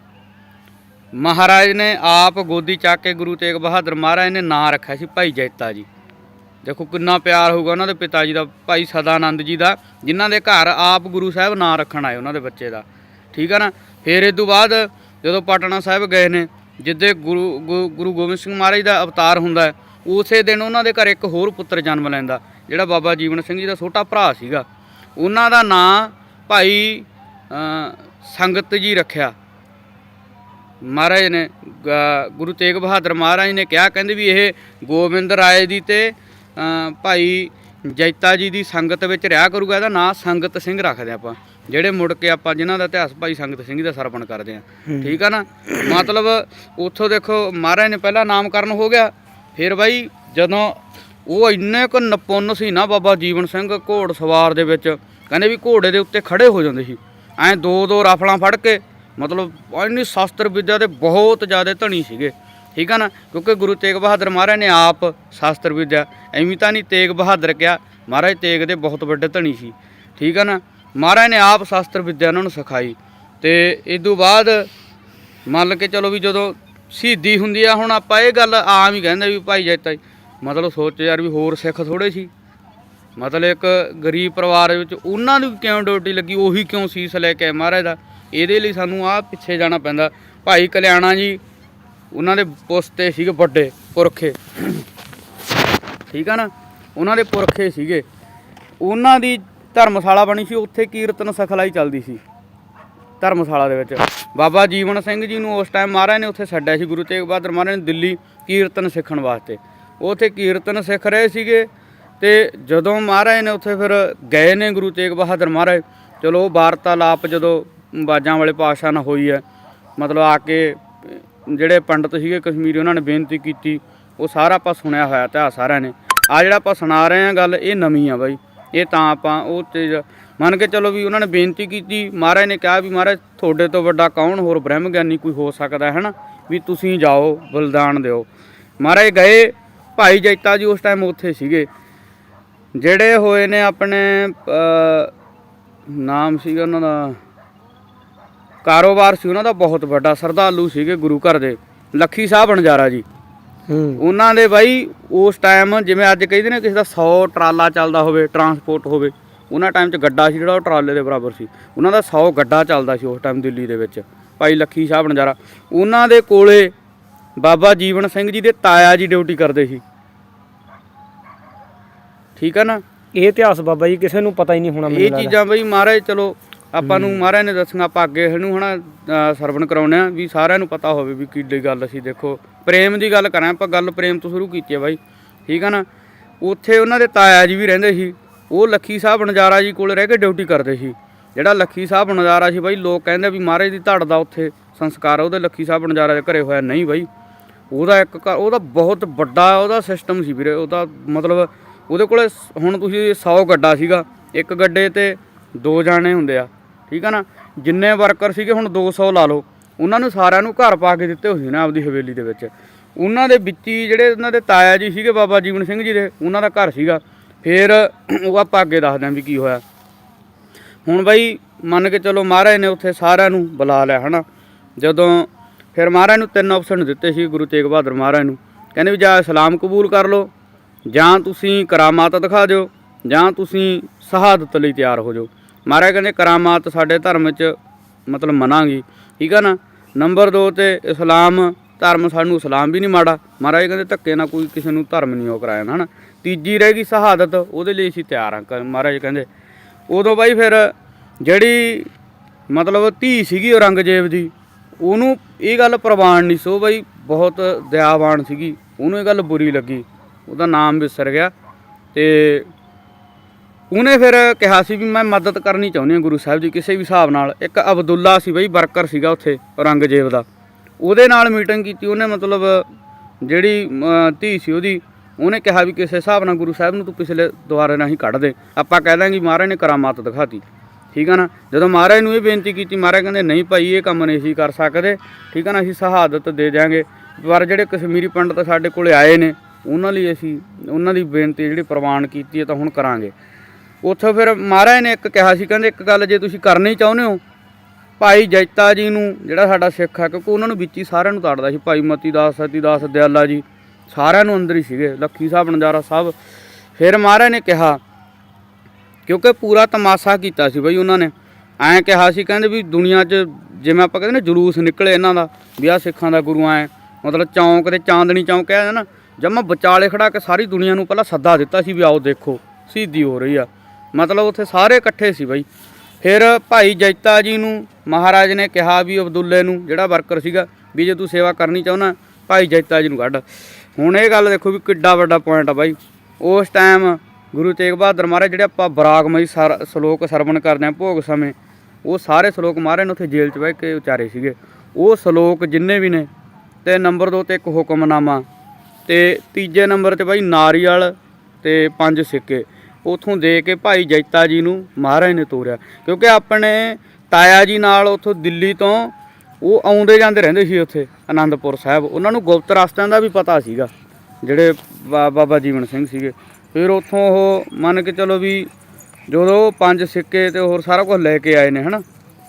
ਮਹਾਰਾਜ ਨੇ ਆਪ ਗੋਦੀ ਚੱਕ ਕੇ ਗੁਰੂ ਤੇਗ ਬਹਾਦਰ ਮਹਾਰਾਜ ਨੇ ਨਾਂ ਰੱਖਿਆ ਸੀ ਭਾਈ ਜੈਤਾ ਜੀ। ਦੇਖੋ ਕਿੰਨਾ ਪਿਆਰ ਹੋਊਗਾ ਉਹਨਾਂ ਦੇ ਪਿਤਾ ਜੀ ਦਾ, ਭਾਈ ਸਦਾਨੰਦ ਜੀ ਦਾ, ਜਿਨ੍ਹਾਂ ਦੇ ਘਰ ਆਪ ਗੁਰੂ ਸਾਹਿਬ ਨਾਂ ਰੱਖਣ ਆਏ ਉਹਨਾਂ ਦੇ ਬੱਚੇ ਦਾ। ਠੀਕ ਆ ਨਾ? ਫਿਰ ਇਸ ਤੋਂ ਬਾਅਦ ਜਦੋਂ ਪਟਨਾ ਸਾਹਿਬ ਗਏ ਨੇ, ਜਿੱਦੇ ਗੁਰੂ ਗੁ- ਗੁਰੂ ਗੋਬਿੰਦ ਸਿੰਘ ਮਹਾਰਾਜ ਦਾ ਅਵਤਾਰ ਹੁੰਦਾ ਹੈ, ਉਸੇ ਦਿਨ ਉਹਨਾਂ ਦੇ ਘਰ ਇੱਕ ਹੋਰ ਪੁੱਤਰ ਜਨਮ ਲੈਂਦਾ, ਜਿਹੜਾ ਬਾਬਾ ਜੀਵਨ ਸਿੰਘ ਜੀ ਦਾ ਛੋਟਾ ਭਰਾ ਸੀਗਾ। ਉਹਨਾਂ ਦਾ ਨਾਂ ਭਾਈ ਸੰਗਤ ਜੀ ਰੱਖਿਆ। ਮਹਾਰਾਜ ਨੇ ਗੁਰੂ ਤੇਗ ਬਹਾਦਰ ਮਹਾਰਾਜ ਨੇ ਕਿਹਾ, ਕਹਿੰਦੇ ਵੀ ਇਹ ਗੋਬਿੰਦ ਰਾਏ ਦੀ ਤੇ ਭਾਈ ਜੈਤਾ ਜੀ ਦੀ ਸੰਗਤ ਵਿੱਚ ਰਿਹਾ ਕਰੂਗਾ, ਇਹਦਾ ਨਾਂ ਸੰਗਤ ਸਿੰਘ ਰੱਖਦੇ ਆਪਾਂ। ਜਿਹੜੇ ਮੁੜ ਕੇ ਆਪਾਂ ਜਿਨ੍ਹਾਂ ਦਾ ਇਤਿਹਾਸ ਭਾਈ ਸੰਗਤ ਸਿੰਘ ਦਾ ਸਰਪਣ ਕਰਦੇ ਆ ਠੀਕ ਆ ਨਾ? ਮਤਲਬ ਉੱਥੋਂ ਦੇਖੋ ਮਹਾਰਾਜ ਨੇ ਪਹਿਲਾ ਨਾਮਕਰਨ ਹੋ ਗਿਆ ਫਿਰ ਬਾਈ ਜਦੋਂ ਉਹ ਇੰਨੇ ਕੁ ਨਪੁੰਨ ਸੀ ਨਾ ਬਾਬਾ ਜੀਵਨ ਸਿੰਘ ਘੋੜ ਸਵਾਰ ਦੇ ਵਿੱਚ ਕਹਿੰਦੇ ਵੀ ਘੋੜੇ ਦੇ ਉੱਤੇ ਖੜੇ ਹੋ ਜਾਂਦੇ ਸੀ। ਐਂ ਦੋ ਦੋ ਰਾਫਲਾਂ ਫੜ ਕੇ ਮਤਲਬ ਇੰਨੀ ਸ਼ਾਸਤਰ ਵਿਦਿਆ ਦੇ ਬਹੁਤ ਜ਼ਿਆਦਾ ਧਣੀ ਸੀਗੇ। ਠੀਕ ਆ ਨਾ? ਕਿਉਂਕਿ ਗੁਰੂ ਤੇਗ ਬਹਾਦਰ ਮਹਾਰਾਜ ਨੇ ਆਪ ਸ਼ਾਸਤਰ ਵਿਦਿਆ ਐਵੇਂ ਤਾਂ ਨਹੀਂ ਤੇਗ ਬਹਾਦਰ ਕਿਹਾ ਮਹਾਰਾਜ ਤੇਗ ਦੇ ਬਹੁਤ ਵੱਡੇ ਧਣੀ ਸੀ। ਠੀਕ ਆ ਨਾ? ਮਹਾਰਾਜ ਨੇ ਆਪ ਸ਼ਾਸਤਰ ਵਿੱਦਿਆ ਉਹਨਾਂ ਨੂੰ ਸਿਖਾਈ ਤੇ ਇਸ ਤੋਂ ਬਾਅਦ ਮੰਨ ਕੇ ਚਲੋ ਵੀ ਜਦੋਂ ਸ਼ਹੀਦੀ ਹੁੰਦੀ ਆ, ਹੁਣ ਆਪਾਂ ਇਹ ਗੱਲ ਆਮ ਹੀ ਕਹਿੰਦੇ ਵੀ ਭਾਈ ਜੈਤਾ ਜੀ ਮਤਲਬ ਸੋਚ ਯਾਰ ਵੀ ਹੋਰ ਸਿੱਖ ਥੋੜੇ ਸੀ। ਮਤਲਬ ਇੱਕ ਗਰੀਬ ਪਰਿਵਾਰ ਵਿੱਚ ਉਹਨਾਂ ਨੂੰ ਕਿਉਂ ਡਿਊਟੀ ਲੱਗੀ, ਉਹੀ ਕਿਉਂ ਸੀਸ ਲੈ ਕੇ ਆਏ ਮਹਾਰਾਜ ਦਾ? ਇਹਦੇ ਲਈ ਸਾਨੂੰ ਆ ਪਿੱਛੇ ਜਾਣਾ ਪੈਂਦਾ। ਭਾਈ ਕਲਿਆਣਾ ਜੀ, ਉਹਨਾਂ ਦੇ ਪੁਸਤੇ ਸੀਗੇ ਵੱਡੇ ਪੁਰਖੇ। ਠੀਕ ਆ ਨਾ? ਉਹਨਾਂ ਦੇ ਪੁਰਖੇ ਸੀਗੇ। ਉਹਨਾਂ ਦੀ ਧਰਮਸ਼ਾਲਾ ਬਣੀ ਸੀ, ਉੱਥੇ ਕੀਰਤਨ ਸਖਲਾਈ ਚੱਲਦੀ ਸੀ। ਧਰਮਸ਼ਾਲਾ ਦੇ ਵਿੱਚ। ਬਾਬਾ ਜੀਵਨ ਸਿੰਘ ਜੀ ਨੂੰ ਉਸ ਟਾਈਮ ਮਹਾਰਾਜ ਨੇ ਉੱਥੇ ਛੱਡਿਆ ਸੀ, ਗੁਰੂ ਤੇਗ ਬਹਾਦਰ ਮਹਾਰਾਜ ਨੇ ਦਿੱਲੀ ਕੀਰਤਨ ਸਿੱਖਣ ਵਾਸਤੇ। ਉਹ ਉੱਥੇ ਕੀਰਤਨ ਸਿੱਖ ਰਹੇ ਸੀਗੇ ਤੇ ਜਦੋਂ ਮਹਾਰਾਜ ਨੇ ਉੱਥੇ ਫਿਰ ਗਏ ਨੇ ਗੁਰੂ ਤੇਗ ਬਹਾਦਰ ਮਹਾਰਾਜ, ਚਲੋ ਉਹ ਵਾਰਤਾਲਾਪ ਜਦੋਂ ਬਾਜਾਂ ਵਾਲੇ ਪਾਤਸ਼ਾਹ ਨਾਲ ਹੋਈ ਹੈ, ਮਤਲਬ ਆ ਕੇ ਜਿਹੜੇ ਪੰਡਤ ਸੀਗੇ ਕਸ਼ਮੀਰੀ, ਉਹਨਾਂ ਨੇ ਬੇਨਤੀ ਕੀਤੀ, ਉਹ ਸਾਰਾ ਆਪਾਂ ਸੁਣਿਆ ਹੋਇਆ ਇਤਿਹਾਸ ਸਾਰਿਆਂ ਨੇ। ਆ ਜਿਹੜਾ ਆਪਾਂ ਸੁਣਾ ਰਹੇ ਹਾਂ ਗੱਲ, ਇਹ ਨਵੀਂ ਆ ਬਾਈ। ਇਹ ਤਾਂ ਆਪਾਂ ਉਹ ਚੀਜ਼ ਮੰਨ ਕੇ ਚਲੋ ਵੀ ਉਹਨਾਂ ਨੇ ਬੇਨਤੀ ਕੀਤੀ, ਮਹਾਰਾਜ ਨੇ ਕਿਹਾ ਵੀ ਮਹਾਰਾਜ ਤੁਹਾਡੇ ਤੋਂ ਵੱਡਾ ਕੌਣ ਹੋਰ ਬ੍ਰਹਮ ਗਿਆਨੀ ਕੋਈ ਹੋ ਸਕਦਾ ਹੈ ਨਾ? ਵੀ ਤੁਸੀਂ ਜਾਓ, ਬਲਿਦਾਨ ਦਿਓ। ਮਹਾਰਾਜ ਗਏ, ਭਾਈ ਜੈਤਾ ਜੀ ਉਸ ਟਾਈਮ ਉੱਥੇ ਸੀਗੇ। ਜਿਹੜੇ ਹੋਏ ਨੇ ਆਪਣੇ ਨਾਮ ਸੀਗਾ ਉਹਨਾਂ ਦਾ, ਕਾਰੋਬਾਰ ਸੀ ਉਹਨਾਂ ਦਾ ਬਹੁਤ ਵੱਡਾ ਸਰਦਾਲੂ ਸੀਗੇ ਗੁਰੂ ਘਰ ਦੇ। ਲੱਖੀ ਸਾਹਿਬ ਬਣਜਾਰਾ ਜੀ। ਉਹਨਾਂ ਦੇ ਬਾਈ ਉਸ ਟਾਈਮ ਜਿਵੇਂ ਅੱਜ ਕਹਿੰਦੇ ਨੇ ਕਿਸੇ ਦਾ 100 ਟਰਾਲਾ ਚੱਲਦਾ ਹੋਵੇ ਟਰਾਂਸਪੋਰਟ ਹੋਵੇ ਉਹਨਾਂ ਟਾਈਮ 'ਚ ਗੱਡਾ ਸੀ ਜਿਹੜਾ ਉਹ ਟਰਾਲੇ ਦੇ ਬਰਾਬਰ ਸੀ। ਉਹਨਾਂ ਦਾ 100 ਗੱਡਾ ਚੱਲਦਾ ਸੀ ਉਸ ਟਾਈਮ ਦਿੱਲੀ ਦੇ ਵਿੱਚ ਭਾਈ ਲੱਖੀ ਸਾਹਿਬ ਨਜ਼ਾਰਾ ਉਹਨਾਂ ਦੇ ਕੋਲੇ ਬਾਬਾ ਜੀਵਨ ਸਿੰਘ ਜੀ ਦੇ ਤਾਇਆ ਜੀ ਡਿਊਟੀ ਕਰਦੇ ਸੀ। ਠੀਕ ਆ ਨਾ? ਇਹ ਇਤਿਹਾਸ ਬਾਬਾ ਜੀ ਕਿਸੇ ਨੂੰ ਪਤਾ ਹੀ ਨਹੀਂ ਹੋਣਾ ਇਹ ਚੀਜ਼ਾਂ ਬਈ ਮਹਾਰਾਜ ਚਲੋ ਆਪਾਂ ਨੂੰ ਮਹਾਰਾਜ ਨੇ ਦੱਸੀਆਂ ਆਪਾਂ ਅੱਗੇ ਇਹਨੂੰ ਹਨਾ ਸਰਵਣ ਕਰਾਉਣੇ ਆ ਵੀ ਸਾਰਿਆਂ ਨੂੰ ਪਤਾ ਹੋਵੇ ਵੀ ਕਿੱਡੀ ਗੱਲ ਅਸੀਂ ਦੇਖੋ ਪ੍ਰੇਮ ਦੀ ਗੱਲ ਕਰਾਂ ਆਪਾਂ ਗੱਲ ਪ੍ਰੇਮ ਤੋਂ ਸ਼ੁਰੂ ਕੀਤੀ ਹੈ ਬਾਈ ਠੀਕ ਆ ਨਾ? ਉੱਥੇ ਉਹਨਾਂ ਦੇ ਤਾਇਆ ਜੀ ਵੀ ਰਹਿੰਦੇ ਸੀ ਉਹ ਲੱਖੀ ਸਾਹਿਬ ਨਜ਼ਾਰਾ ਜੀ ਕੋਲ ਰਹਿ ਕੇ ਡਿਊਟੀ ਕਰਦੇ ਸੀ। ਜਿਹੜਾ ਲੱਖੀ ਸਾਹਿਬ ਨਜ਼ਾਰਾ ਸੀ ਬਾਈ ਲੋਕ ਕਹਿੰਦੇ ਵੀ ਮਹਾਰਾਜ ਦੀ ਧੜ ਦਾ ਉੱਥੇ ਸੰਸਕਾਰ ਉਹਦੇ ਲੱਖੀ ਸਾਹਿਬ ਨਜ਼ਾਰਾ ਦੇ ਘਰੇ ਹੋਇਆ ਨਹੀਂ ਬਾਈ। ਉਹਦਾ ਇੱਕ ਉਹਦਾ ਬਹੁਤ ਵੱਡਾ ਉਹਦਾ ਸਿਸਟਮ ਸੀ ਵੀਰੇ ਉਹਦਾ ਮਤਲਬ ਉਹਦੇ ਕੋਲੇ ਹੁਣ ਤੁਸੀਂ 100 ਗੱਡਾ ਸੀਗਾ ਇੱਕ ਗੱਡੇ ਤੇ ਦੋ ਜਾਣੇ ਹੁੰਦੇ ਆ। ਠੀਕ ਆ ਨਾ? ਜਿੰਨੇ ਵਰਕਰ ਸੀਗੇ ਹੁਣ 200 ਲਾ ਲਓ। ਉਹਨਾਂ ਨੂੰ ਸਾਰਿਆਂ ਨੂੰ ਘਰ ਪਾ ਕੇ ਦਿੱਤੇ ਹੋਏ ਸੀ ਨਾ ਆਪਦੀ ਹਵੇਲੀ ਦੇ ਵਿੱਚ। ਉਹਨਾਂ ਦੇ ਵਿੱਚ ਹੀ ਜਿਹੜੇ ਉਹਨਾਂ ਦੇ ਤਾਇਆ ਜੀ ਸੀਗੇ, ਬਾਬਾ ਜੀਵਨ ਸਿੰਘ ਜੀ ਦੇ, ਉਹਨਾਂ ਦਾ ਘਰ ਸੀਗਾ। ਫਿਰ ਉਹ ਆਪਾਂ ਅੱਗੇ ਦੱਸਦੇ ਹਾਂ ਵੀ ਕੀ ਹੋਇਆ। ਹੁਣ ਬਾਈ ਮੰਨ ਕੇ ਚਲੋ ਮਹਾਰਾਜ ਨੇ ਉੱਥੇ ਸਾਰਿਆਂ ਨੂੰ ਬੁਲਾ ਲਿਆ, ਹਨਾ? ਜਦੋਂ ਫਿਰ ਮਹਾਰਾਜ ਨੂੰ ਤਿੰਨ ਆਪਸ਼ਨ ਦਿੱਤੇ ਸੀ, ਗੁਰੂ ਤੇਗ ਬਹਾਦਰ ਮਹਾਰਾਜ ਨੂੰ। ਕਹਿੰਦੇ ਵੀ ਜਾਂ ਇਸਲਾਮ ਕਬੂਲ ਕਰ ਲਓ, ਜਾਂ ਤੁਸੀਂ ਕਰਾਮਾਤ ਦਿਖਾ ਦਿਓ, ਜਾਂ ਤੁਸੀਂ ਸ਼ਹਾਦਤ ਲਈ ਤਿਆਰ ਹੋ ਜਾਓ। ਮਹਾਰਾਜ ਕਹਿੰਦੇ ਕਰਾਮਾਤ ਸਾਡੇ ਧਰਮ ਵਿੱਚ ਮਤਲਬ ਮਨਾਂਗੀ। ਠੀਕ ਆ ਨਾ? ਨੰਬਰ 2 ਤੇ ਇਸਲਾਮ ਧਰਮ ਸਾਨੂੰ ਇਸਲਾਮ ਵੀ ਨਹੀਂ ਮਾੜਾ। ਮਹਾਰਾਜ ਕਹਿੰਦੇ ਧੱਕੇ ਨਾਲ ਕੋਈ ਕਿਸੇ ਨੂੰ ਧਰਮ ਨਹੀਂ ਉਹ ਕਰਾਇਆ ਨਾ ਹਨਾ? ਤੀਜੀ ਰਹਿ ਗਈ ਸ਼ਹਾਦਤ, ਉਹਦੇ ਲਈ ਅਸੀਂ ਤਿਆਰ ਹਾਂ। ਕ- ਮਹਾਰਾਜ ਕਹਿੰਦੇ, ਉਦੋਂ ਬਾਈ ਫਿਰ ਜਿਹੜੀ ਮਤਲਬ ਧੀ ਸੀਗੀ ਔਰੰਗਜ਼ੇਬ ਦੀ, ਉਹਨੂੰ ਇਹ ਗੱਲ ਪ੍ਰਵਾਨ ਨਹੀਂ ਸੋ। ਬਾਈ ਬਹੁਤ ਦਇਆਵਾਨ ਸੀਗੀ। ਉਹਨੂੰ ਇਹ ਗੱਲ ਬੁਰੀ ਲੱਗੀ। ਉਹਦਾ ਨਾਮ ਵਿਸਰ ਗਿਆ ਤੇ ਉਹਨੇ ਫਿਰ ਕਿਹਾ ਸੀ ਵੀ ਮੈਂ ਮਦਦ ਕਰਨੀ ਚਾਹੁੰਦੀ ਹਾਂ ਗੁਰੂ ਸਾਹਿਬ ਦੀ ਕਿਸੇ ਵੀ ਹਿਸਾਬ ਨਾਲ। ਇੱਕ ਅਬਦੁੱਲਾ ਸੀ ਬਈ, ਵਰਕਰ ਸੀਗਾ ਉੱਥੇ ਔਰੰਗਜ਼ੇਬ ਦਾ। ਉਹਦੇ ਨਾਲ ਮੀਟਿੰਗ ਕੀਤੀ, ਉਹਨੇ ਮਤਲਬ ਜਿਹੜੀ ਧੀ ਸੀ ਉਹਦੀ, ਉਹਨੇ ਕਿਹਾ ਵੀ ਕਿਸੇ ਹਿਸਾਬ ਨਾਲ ਗੁਰੂ ਸਾਹਿਬ ਨੂੰ ਤੂੰ ਪਿਛਲੇ ਦੁਆਰੇ ਨਾਲ ਹੀ ਕੱਢ ਦੇ। ਆਪਾਂ ਕਹਿ ਦਾਂਗੇ ਮਹਾਰਾਜ ਨੇ ਕਰਾਮਾਤ ਦਿਖਾਤੀ। ਠੀਕ ਆ ਨਾ? ਜਦੋਂ ਮਹਾਰਾਜ ਨੂੰ ਇਹ ਬੇਨਤੀ ਕੀਤੀ, ਮਹਾਰਾਜ ਕਹਿੰਦੇ, ਨਹੀਂ ਭਾਈ, ਇਹ ਕੰਮ ਨਹੀਂ ਸੀ ਕਰ ਸਕਦੇ। ਠੀਕ ਆ ਨਾ? ਅਸੀਂ ਸ਼ਹਾਦਤ ਦੇ ਦਿਆਂਗੇ। ਪਰ ਜਿਹੜੇ ਕਸ਼ਮੀਰੀ ਪੰਡਤ ਸਾਡੇ ਕੋਲੇ ਆਏ ਨੇ, ਉਹਨਾਂ ਲਈ ਅਸੀਂ, ਉਹਨਾਂ ਦੀ ਬੇਨਤੀ ਜਿਹੜੀ ਪ੍ਰਵਾਨ ਕੀਤੀ ਹੈ ਤਾਂ ਹੁਣ ਕਰਾਂਗੇ। ਉੱਥੋਂ ਫਿਰ ਮਹਾਰਾਜ ਨੇ ਇੱਕ ਕਿਹਾ ਸੀ, ਕਹਿੰਦੇ ਇੱਕ ਗੱਲ ਜੇ ਤੁਸੀਂ ਕਰਨੀ ਚਾਹੁੰਦੇ ਹੋ, ਭਾਈ ਜੈਤਾ ਜੀ ਨੂੰ, ਜਿਹੜਾ ਸਾਡਾ ਸਿੱਖ ਹੈ ਕਿਉਂਕਿ ਉਹਨਾਂ ਨੂੰ ਵਿੱਚ ਹੀ ਸਾਰਿਆਂ ਨੂੰ ਤਾੜਦਾ ਸੀ, ਭਾਈ ਮਤੀ ਦਾਸ ਸਤੀ ਦਾਸ ਦਿਆਲਾ ਜੀ, ਸਾਰਿਆਂ ਨੂੰ ਅੰਦਰ ਹੀ ਸੀਗੇ, ਲੱਖੀ ਸਾਹਿਬ ਨਜ਼ਾਰਾ ਸਾਹਿਬ। ਫਿਰ ਮਹਾਰਾਜ ਨੇ ਕਿਹਾ, ਕਿਉਂਕਿ ਪੂਰਾ ਤਮਾਸ਼ਾ ਕੀਤਾ ਸੀ ਬਈ ਉਹਨਾਂ ਨੇ, ਐਂ ਕਿਹਾ ਸੀ, ਕਹਿੰਦੇ ਵੀ ਦੁਨੀਆ 'ਚ ਜਿਵੇਂ ਆਪਾਂ ਕਹਿੰਦੇ ਨਾ ਜਲੂਸ ਨਿਕਲੇ ਇਹਨਾਂ ਦਾ, ਵੀ ਆਹ ਸਿੱਖਾਂ ਦਾ ਗੁਰੂ ਐ, ਮਤਲਬ ਚੌਂਕ ਤੇ ਚਾਂਦਨੀ ਚੌਂਕ ਹੈ ਨਾ ਜਮਾ ਵਿਚਾਲੇ ਖੜਾ ਕੇ ਸਾਰੀ ਦੁਨੀਆ ਨੂੰ ਪਹਿਲਾਂ ਸੱਦਾ ਦਿੱਤਾ ਸੀ ਵੀ ਆਓ ਦੇਖੋ ਸ਼ਹੀਦੀ ਹੋ ਰਹੀ ਆ। ਮਤਲਬ ਉੱਥੇ ਸਾਰੇ ਇਕੱਠੇ ਸੀ ਬਾਈ। ਫਿਰ ਭਾਈ ਜੈਤਾ ਜੀ ਨੂੰ ਮਹਾਰਾਜ ਨੇ ਕਿਹਾ ਵੀ ਅਬਦੁੱਲੇ ਨੂੰ, ਜਿਹੜਾ ਵਰਕਰ ਸੀਗਾ, ਵੀ ਜੇ ਤੂੰ ਸੇਵਾ ਕਰਨੀ ਚਾਹੁੰਦਾ, ਭਾਈ ਜੈਤਾ ਜੀ ਨੂੰ ਕੱਢ। ਹੁਣ ਇਹ ਗੱਲ ਦੇਖੋ ਵੀ ਕਿੱਡਾ ਵੱਡਾ ਪੁਆਇੰਟ ਆ ਬਾਈ। ਉਸ ਟਾਈਮ ਗੁਰੂ ਤੇਗ ਬਹਾਦਰ ਮਹਾਰਾਜ ਜਿਹੜੇ ਆਪਾਂ ਬਰਾਗਮਈ ਸਰ- ਸ਼ਲੋਕ ਸਰਵਣ ਕਰਦੇ ਆ ਭੋਗ ਸਮੇਂ, ਉਹ ਸਾਰੇ ਸ਼ਲੋਕ ਮਹਾਰਾਜ ਨੇ ਉੱਥੇ ਜੇਲ੍ਹ 'ਚ ਬਹਿ ਕੇ ਉਚਾਰੇ ਸੀਗੇ। ਉਹ ਸ਼ਲੋਕ ਜਿੰਨੇ ਵੀ ਨੇ, ਤੇ ਨੰਬਰ 2 ਤੇ ਇੱਕ ਹੁਕਮਨਾਮਾ, ਤੇ ਤੀਜੇ ਨੰਬਰ ਤੇ ਬਾਈ ਨਾਰੀਅਲ, ਤੇ ਪੰਜ ਸਿੱਕੇ। ਉਥੋਂ ਦੇ ਕੇ ਭਾਈ ਜੈਤਾ ਜੀ ਨੂੰ ਮਹਾਰਾਜ ਨੇ ਤੋਰਿਆ। ਕਿਉਂਕਿ ਆਪਣੇ ਤਾਇਆ ਜੀ ਨਾਲ ਉਥੋਂ ਦਿੱਲੀ ਤੋਂ ਉਹ ਆਉਂਦੇ ਜਾਂਦੇ ਰਹਿੰਦੇ ਸੀ ਉੱਥੇ ਆਨੰਦਪੁਰ ਸਾਹਿਬ। ਉਹਨਾਂ ਨੂੰ ਗੁਪਤ ਰਸਤਿਆਂ ਦਾ ਵੀ ਪਤਾ ਸੀਗਾ, ਜਿਹੜੇ ਬਾ- ਬਾਬਾ ਜੀਵਨ ਸਿੰਘ ਸੀਗੇ। ਫਿਰ ਉੱਥੋਂ ਉਹ ਮੰਨ ਕੇ ਚਲੋ ਵੀ ਜਦੋਂ ਪੰਜ ਸਿੱਕੇ ਤੇ ਹੋਰ ਸਾਰਾ ਕੁਝ ਲੈ ਕੇ ਆਏ ਨੇ, ਹਨਾ,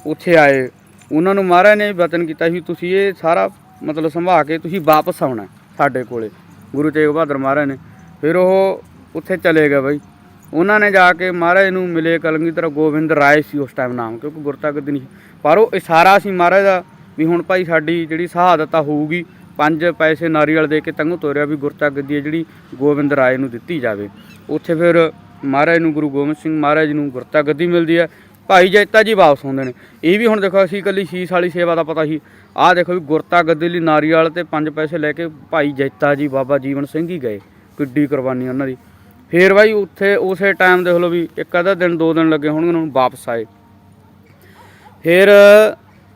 ਉੱਥੇ ਆਏ। ਉਹਨਾਂ ਨੂੰ ਮਹਾਰਾਜ ਨੇ ਵਚਨ ਕੀਤਾ ਸੀ, ਤੁਸੀਂ ਇਹ ਸਾਰਾ ਮਤਲਬ ਸੰਭਾ ਕੇ ਤੁਸੀਂ ਵਾਪਸ ਆਉਣਾ ਸਾਡੇ ਕੋਲੇ। ਗੁਰੂ ਤੇਗ ਬਹਾਦਰ ਮਹਾਰਾਜ ਨੇ। ਫਿਰ ਉਹ ਉੱਥੇ ਚਲੇ ਗਏ ਬਾਈ। ਉਹਨਾਂ ਨੇ ਜਾ ਕੇ ਮਹਾਰਾਜ ਨੂੰ ਮਿਲੇ ਕਲਗੀਧਰ ਗੋਬਿੰਦ ਰਾਏ ਸੀ ਉਸ ਟਾਈਮ ਨਾਮ, ਕਿਉਂਕਿ ਗੁਰਤਾ ਗੱਦੀ ਨਹੀਂ ਸੀ। ਪਰ ਉਹ ਇਸ਼ਾਰਾ ਸੀ ਮਹਾਰਾਜ ਦਾ ਵੀ ਹੁਣ ਭਾਈ ਸਾਡੀ ਜਿਹੜੀ ਸ਼ਹਾਦਤ ਆ ਹੋਊਗੀ, ਪੰਜ ਪੈਸੇ ਨਾਰੀਅਲ ਦੇ ਕੇ ਤੰਗੂ ਤੋਰਿਆ ਵੀ ਗੁਰਤਾ ਗੱਦੀ ਹੈ ਜਿਹੜੀ ਗੋਬਿੰਦ ਰਾਏ ਨੂੰ ਦਿੱਤੀ ਜਾਵੇ। ਉੱਥੇ ਫਿਰ ਮਹਾਰਾਜ ਨੂੰ ਗੁਰੂ ਗੋਬਿੰਦ ਸਿੰਘ ਮਹਾਰਾਜ ਨੂੰ ਗੁਰਤਾ ਗੱਦੀ ਮਿਲਦੀ ਹੈ। ਭਾਈ ਜੈਤਾ ਜੀ ਵਾਪਸ ਆਉਂਦੇ ਨੇ। ਇਹ ਵੀ ਹੁਣ ਦੇਖੋ ਅਸੀਂ ਇਕੱਲੀ ਸ਼ੀਸ਼ ਵਾਲੀ ਸੇਵਾ ਦਾ ਪਤਾ ਸੀ। ਆਹ ਦੇਖੋ ਵੀ ਗੁਰਤਾ ਗੱਦੀ ਲਈ ਨਾਰੀਅਲ ਤੇ ਪੰਜ ਪੈਸੇ ਲੈ ਕੇ ਭਾਈ ਜੈਤਾ ਜੀ ਬਾਬਾ ਜੀਵਨ ਸਿੰਘ ਹੀ ਗਏ। ਕਿੱਡੀ ਕੁਰਬਾਨੀ ਉਹਨਾਂ ਦੀ। ਫੇਰ ਬਾਈ ਉੱਥੇ ਉਸੇ ਟਾਈਮ ਦੇਖ ਲਓ ਵੀ ਇੱਕ ਅੱਧਾ ਦਿਨ, ਦੋ ਦਿਨ ਲੱਗੇ ਹੋਣਗੇ ਉਹਨਾਂ ਨੂੰ ਵਾਪਸ ਆਏ। ਫਿਰ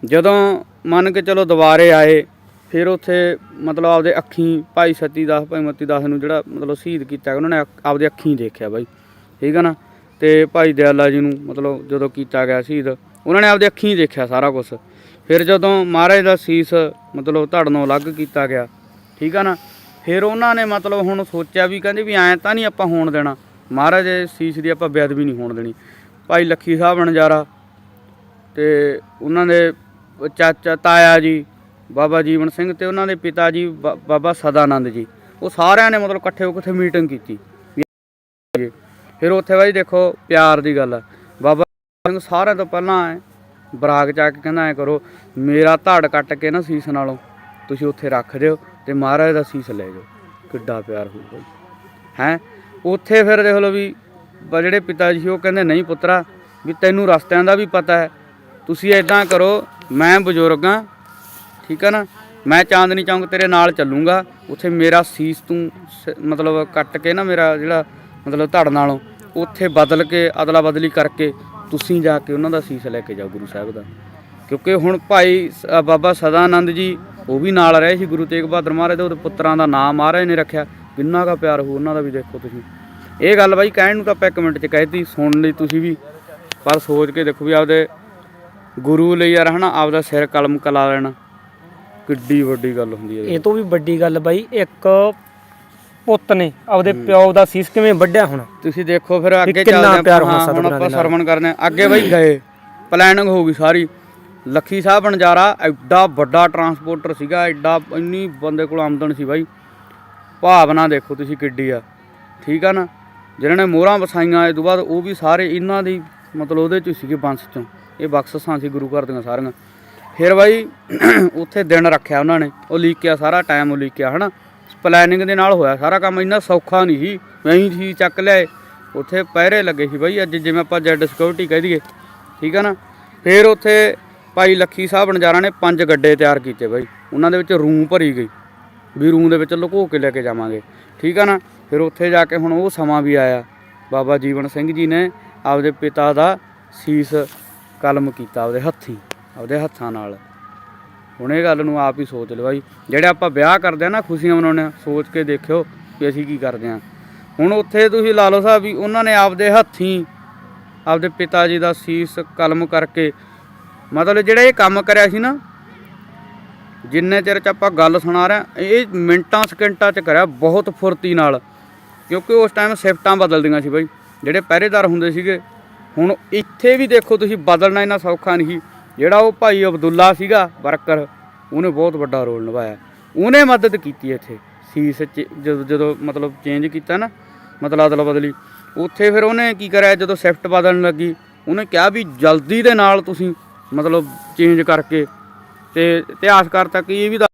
ਜਦੋਂ ਮੰਨ ਕੇ ਚਲੋ ਦੁਬਾਰੇ ਆਏ, ਫਿਰ ਉੱਥੇ ਮਤਲਬ ਆਪਦੇ ਅੱਖੀਂ ਭਾਈ ਸਤੀ ਦਾਸ, ਭਾਈ ਮਤੀ ਦਾਸ ਨੂੰ ਜਿਹੜਾ ਮਤਲਬ ਸ਼ਹੀਦ ਕੀਤਾ ਉਹਨਾਂ ਨੇ ਅੱਖ- ਆਪਦੇ ਅੱਖੀਂ ਦੇਖਿਆ ਬਾਈ। ਠੀਕ ਹੈ ਨਾ? ਤੇ ਭਾਈ ਦਿਆਲਾ ਜੀ ਨੂੰ ਮਤਲਬ ਜਦੋਂ ਕੀਤਾ ਗਿਆ ਸ਼ਹੀਦ, ਉਹਨਾਂ ਨੇ ਆਪਦੇ ਅੱਖੀਂ ਦੇਖਿਆ ਸਾਰਾ ਕੁਝ ਫਿਰ ਜਦੋਂ ਮਹਾਰਾਜ ਦਾ ਸੀਸ ਮਤਲਬ ਧੜਨੋਂ ਅਲੱਗ ਕੀਤਾ ਗਿਆ, ਠੀਕ ਆ ਨਾ? ਫਿਰ ਉਹਨਾਂ ਨੇ ਮਤਲਬ ਹੁਣ ਸੋਚਿਆ ਵੀ ਕਹਿੰਦੇ ਵੀ ਐਂ ਤਾਂ ਨਹੀਂ ਆਪਾਂ ਹੋਣ ਦੇਣਾ। ਮਹਾਰਾਜ ਸੀਸ ਦੀ ਆਪਾਂ ਬੇਅਦਬੀ ਨਹੀਂ ਹੋਣ ਦੇਣੀ। ਭਾਈ ਲੱਖੀ ਸਾਹਿਬ ਨਜ਼ਾਰਾ ਤੇ ਉਹਨਾਂ ਦੇ ਚਾਚਾ ਤਾਇਆ ਜੀ, ਬਾਬਾ ਜੀਵਨ ਸਿੰਘ ਤੇ ਉਹਨਾਂ ਦੇ ਪਿਤਾ ਜੀ, ਬਾ- ਬਾਬਾ ਸਦਾਨੰਦ ਜੀ। ਉਹ ਸਾਰਿਆਂ ਨੇ ਮਤਲਬ ਇਕੱਠੇ ਹੋ ਕੇ ਉੱਥੇ ਮੀਟਿੰਗ ਕੀਤੀ। ਫਿਰ ਉੱਥੇ ਬਾਈ ਦੇਖੋ ਪਿਆਰ ਦੀ ਗੱਲ ਆ। ਬਾਬਾ ਸਿੰਘ ਸਾਰਿਆਂ ਤੋਂ ਪਹਿਲਾਂ ਐ, ਬਰਾਗ ਜਾ ਕੇ ਕਹਿੰਦਾ ਐ ਕਰੋ, ਮੇਰਾ ਧੜ ਕੱਟ ਕੇ ਨਾ ਸੀਸ ਨਾਲੋਂ ਤੁਸੀਂ ਉੱਥੇ ਰੱਖ ਦਿਓ। ਤੇ ਮਹਾਰਾਜ ਦਾ ਸੀਸ ਲੈ ਜਾਓ। ਕਿੱਡਾ ਪਿਆਰ ਹੋਊਗਾ ਹੈ? ਉੱਥੇ ਫਿਰ ਦੇਖ ਲਓ ਵੀ ਜਿਹੜੇ ਪਿਤਾ ਜੀ ਉਹ ਕਹਿੰਦੇ, ਨਹੀਂ ਪੁੱਤਰਾ, ਵੀ ਤੈਨੂੰ ਰਸਤਿਆਂ ਦਾ ਵੀ ਪਤਾ ਹੈ। ਤੁਸੀਂ ਐਦਾਂ ਕਰੋ, ਮੈਂ ਬਜ਼ੁਰਗ ਹਾਂ, ਠੀਕ ਹੈ ਨਾ? ਮੈਂ ਚਾਂਦਨੀ ਚੌਂਕ ਤੇਰੇ ਨਾਲ ਚੱਲੂੰਗਾ। ਉੱਥੇ ਮੇਰਾ ਸੀਸ ਤੂੰ ਸ- ਮਤਲਬ ਕੱਟ ਕੇ ਨਾ ਮੇਰਾ ਜਿਹੜਾ ਮਤਲਬ ਧੜ ਨਾਲੋਂ, ਉੱਥੇ ਬਦਲ ਕੇ, ਅਦਲਾ ਬਦਲੀ ਕਰਕੇ ਤੁਸੀਂ ਜਾ ਕੇ ਉਹਨਾਂ ਦਾ ਸੀਸ ਲੈ ਕੇ ਜਾਓ ਗੁਰੂ ਸਾਹਿਬ ਦਾ। ਕਿਉਂਕਿ ਹੁਣ ਭਾਈ ਸ- ਬਾਬਾ ਸਦਾਨੰਦ ਜੀ ਉਹ ਵੀ ਨਾਲ ਰਹੇ ਸੀ ਗੁਰੂ ਤੇਗ ਬਹਾਦਰ ਮਹਾਰਾਜ ਦੇ ਉਹਦੇ ਪੁੱਤਰਾਂ ਦਾ ਨਾਮ ਮਹਾਰਾਜ ਨੇ ਰੱਖਿਆ। ਕਿੰਨਾ ਕਾ ਪਿਆਰ ਹੋ ਉਹਨਾਂ ਦਾ ਵੀ ਦੇਖੋ ਤੁਸੀਂ। ਇਹ ਗੱਲ ਬਾਈ ਕਹਿਣ ਨੂੰ ਤਾਂ ਆਪਾਂ ਇੱਕ ਮਿੰਟ 'ਚ ਕਹਿਤੀ ਸੁਣ ਲਈ ਤੁਸੀਂ ਵੀ। ਪਰ ਸੋਚ ਕੇ ਦੇਖੋ ਵੀ ਆਪਦੇ ਗੁਰੂ ਲਈ ਯਾਰ ਹਨਾ ਆਪਦਾ ਸਿਰ ਕਲਮ ਕਲਾ ਲੈਣਾ। ਕਿੱਡੀ ਵੱਡੀ ਗੱਲ ਹੁੰਦੀ ਹੈ ਇਹ ਤੋਂ ਵੀ ਵੱਡੀ ਗੱਲ ਬਾਈ ਇੱਕ ਪੁੱਤ ਨੇ ਆਪਦੇ ਪਿਓ ਦਾ ਸੀਸ ਕਿਵੇਂ ਵੱਢਿਆ ਹੋਣਾ? ਤੁਸੀਂ ਦੇਖੋ ਫਿਰ ਅੱਗੇ ਚੱਲਦੇ ਆਪਾਂ। ਹੋਣਾ ਆਪਾਂ ਦੇ। ਸਰਵਣ ਕਰਨੇ। ਅੱਗੇ ਬਈ ਗਏ। ਪਲੈਨਿੰਗ ਹੋ ਗਈ ਸਾਰੀ। ਲੱਖੀ ਸਾਹਿਬ ਬੰਜਾਰਾ ਐਡਾ ਵੱਡਾ ਟਰਾਂਸਪੋਰਟਰ ਸੀਗਾ, ਐਡਾ ਇੰਨੀ ਬੰਦੇ ਕੋਲ ਆਮਦਨ ਸੀ ਬਾਈ। ਭਾਵਨਾ ਦੇਖੋ ਤੁਸੀਂ ਕਿੱਡੀ ਆ, ਠੀਕ ਆ ਨਾ? ਜਿਹਨਾਂ ਨੇ ਮੋਹਰਾਂ ਵਸਾਈਆਂ, ਇਹ ਤੋਂ ਬਾਅਦ ਉਹ ਵੀ ਸਾਰੇ ਇਹਨਾਂ ਦੀ ਮਤਲਬ ਉਹਦੇ ਚ ਹੀ ਸੀਗੇ ਬੰਸ ਚੋਂ। ਇਹ ਬਖਸ਼ਸਾਂ ਸੀ ਗੁਰੂ ਘਰ ਦੀਆਂ ਸਾਰੀਆਂ। ਫਿਰ ਬਾਈ ਉੱਥੇ ਦਿਨ ਰੱਖਿਆ ਉਹਨਾਂ ਨੇ, ਉਹ ਲੀਕਿਆ ਸਾਰਾ ਟਾਈਮ ਉਹ ਲੀਕਿਆ ਹਨਾ? ਪਲੈਨਿੰਗ ਦੇ ਨਾਲ ਹੋਇਆ ਸਾਰਾ ਕੰਮ, ਇੰਨਾ ਸੌਖਾ ਨਹੀਂ ਸੀ। ਮੈਂ ਹੀ ਸੀ, ਚੱਕ ਲਿਆਏ। ਉੱਥੇ ਪਹਿਰੇ ਲੱਗੇ ਸੀ ਬਾਈ, ਅੱਜ ਜਿਵੇਂ ਆਪਾਂ ਜੈਡ ਸਿਕਿਉਰਿਟੀ ਕਹਿ ਦਈਏ, ਠੀਕ ਆ ਨਾ? ਫਿਰ ਉੱਥੇ ਭਾਈ ਲੱਖੀ ਸਾਹਿਬ ਨਜ਼ਾਰਾ ਨੇ ਪੰਜ ਗੱਡੇ ਤਿਆਰ ਕੀਤੇ ਬਾਈ। ਉਹਨਾਂ ਦੇ ਵਿੱਚ ਰੂੰ ਭਰੀ ਗਈ ਵੀ ਰੂੰ ਦੇ ਵਿੱਚ ਲੁਕੋ ਕੇ ਲੈ ਕੇ ਜਾਵਾਂਗੇ। ਠੀਕ ਆ ਨਾ? ਫਿਰ ਉੱਥੇ ਜਾ ਕੇ ਹੁਣ ਉਹ ਸਮਾਂ ਵੀ ਆਇਆ। ਬਾਬਾ ਜੀਵਨ ਸਿੰਘ ਜੀ ਨੇ ਆਪਦੇ ਪਿਤਾ ਦਾ ਸੀਸ ਕਲਮ ਕੀਤਾ ਆਪਦੇ ਹੱਥੀਂ, ਆਪਦੇ ਹੱਥਾਂ ਨਾਲ। ਹੁਣ ਇਹ ਗੱਲ ਨੂੰ ਆਪ ਹੀ ਸੋਚ ਲਓ ਬਾਈ। ਜਿਹੜੇ ਆਪਾਂ ਵਿਆਹ ਕਰਦੇ ਆ ਨਾ, ਖੁਸ਼ੀਆਂ ਮਨਾਉਂਦੇ ਆ, ਸੋਚ ਕੇ ਦੇਖਿਓ ਵੀ ਅਸੀਂ ਕੀ ਕਰਦੇ ਆ। ਹੁਣ ਉੱਥੇ ਤੁਸੀਂ ਲਾ ਲਓ ਸਾਹਿਬ ਵੀ ਉਹਨਾਂ ਨੇ ਆਪਦੇ ਹੱਥੀਂ ਆਪਦੇ ਪਿਤਾ ਜੀ ਦਾ ਸੀਸ ਕਲਮ ਕਰਕੇ ਮਤਲਬ ਜਿਹੜਾ ਇਹ ਕੰਮ ਕਰਿਆ ਸੀ ਨਾ ਜਿੰਨੇ ਚਿਰ ਚ ਆਪਾਂ ਗੱਲ ਸੁਣਾ ਰਹੇ ਹਾਂ, ਇਹ ਮਿੰਟਾਂ ਸਕਿੰਟਾਂ ਚ ਕਰਿਆ ਬਹੁਤ ਫੁਰਤੀ ਨਾਲ ਕਿਉਂਕਿ ਉਸ ਟਾਈਮ ਸ਼ਿਫਟਾਂ ਬਦਲਦੀਆਂ ਸੀ ਬਾਈ ਜਿਹੜੇ ਪਹਿਰੇਦਾਰ ਹੁੰਦੇ ਸੀਗੇ ਹੁਣ ਇੱਥੇ ਵੀ ਦੇਖੋ ਤੁਸੀਂ ਬਦਲਣਾ ਇੰਨਾ ਸੌਖਾ ਨਹੀਂ ਸੀ ਜਿਹੜਾ ਉਹ ਭਾਈ ਅਬਦੁੱਲਾ ਸੀਗਾ ਵਰਕਰ ਉਹਨੇ ਬਹੁਤ ਵੱਡਾ ਰੋਲ ਨਿਭਾਇਆ। ਉਹਨੇ ਮਦਦ ਕੀਤੀ ਇੱਥੇ ਸੀਸ ਚ- ਜਦੋਂ ਜਦੋਂ ਮਤਲਬ ਚੇਂਜ ਕੀਤਾ ਨਾ ਮਤਲਬ ਅਦਲ ਬਦਲੀ ਉੱਥੇ ਫਿਰ ਉਹਨੇ ਕੀ ਕਰਿਆ ਜਦੋਂ ਸ਼ਿਫਟ ਬਦਲਣ ਲੱਗੀ ਉਹਨੇ ਕਿਹਾ ਵੀ ਜਲਦੀ ਦੇ ਨਾਲ ਤੁਸੀਂ ਮਤਲਬ ਚੇਂਜ ਕਰਕੇ ਤੇ ਇਤਿਹਾਸਕਾਰ ਤੱਕ ਇਹ ਵੀ ਦੱਸ-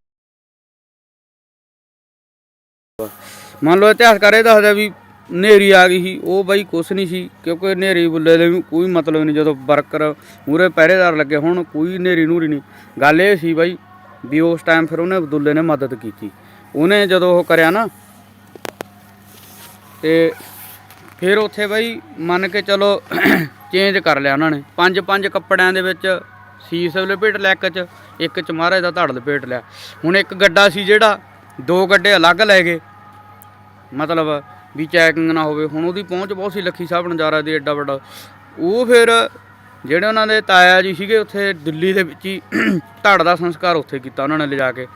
ਮੰਨ ਲਓ ਇਤਿਹਾਸਕਾਰ ਇਹ ਦੱਸਦਾ ਵੀ ਨੇਰੀ ਆ ਗਈ ਸੀ, ਉਹ ਬਾਈ ਕੁਛ ਨਹੀਂ ਸੀ, ਕਿਉਂਕਿ ਨੇਰੀ ਬੁੱਲੇ ਦੇ ਵੀ ਕੋਈ ਮਤਲਬ ਨਹੀਂ, ਜਦੋਂ ਵਰਕਰ ਮੂਰੇ ਪਹਿਰੇਦਾਰ ਲੱਗੇ ਹੁਣ, ਕੋਈ ਨੇਰੀ ਨੂਰੀ ਨਹੀਂ। ਗੱਲ ਇਹ ਸੀ ਬਾਈ ਵੀ ਉਸ ਟਾਈਮ ਫਿਰ ਉਹਨੇ ਅਬਦੁੱਲੇ ਨੇ ਮਦਦ ਕੀਤੀ। ਉਹਨੇ ਜਦੋਂ ਉਹ ਕਰਿਆ ਨਾ, ਤੇ ਫਿਰ ਉੱਥੇ ਬਈ ਮੰਨ ਕੇ ਚਲੋ ਚੇਂਜ ਕਰ ਲਿਆ ਉਹਨਾਂ ਨੇ। ਪੰਜ ਪੰਜ ਕੱਪੜਿਆਂ ਦੇ ਵਿੱਚ ਸੀਸ ਲਪੇਟ ਲਿਆ ਇੱਕ ਚ ਇੱਕ ਚ ਮਹਾਰਾਜ ਦਾ ਧੜ ਲਪੇਟ ਲਿਆ। ਹੁਣ ਇੱਕ ਗੱਡਾ ਸੀ ਜਿਹੜਾ, ਦੋ ਗੱਡੇ ਅਲੱਗ ਲੈ ਗਏ। ਮਤਲਬ ਵੀ ਚੈਕਿੰਗ ਨਾ ਹੋਵੇ, ਹੁਣ ਉਹਦੀ ਪਹੁੰਚ ਬਹੁਤ ਸੀ ਲੱਖੀ ਸਾਹਿਬ ਨਜ਼ਾਰਾ ਦੀ ਐਡਾ ਵੱਡਾ। ਉਹ ਫਿਰ ਜਿਹੜੇ ਉਹਨਾਂ ਦੇ ਤਾਇਆ ਜੀ ਸੀਗੇ, ਉੱਥੇ ਦਿੱਲੀ ਦੇ ਵਿੱਚ ਹੀ ਧੜ ਦਾ ਸੰਸਕਾਰ ਉੱਥੇ ਕੀਤਾ ਉਹਨਾਂ ਨੇ ਲਿਜਾ ਕੇ।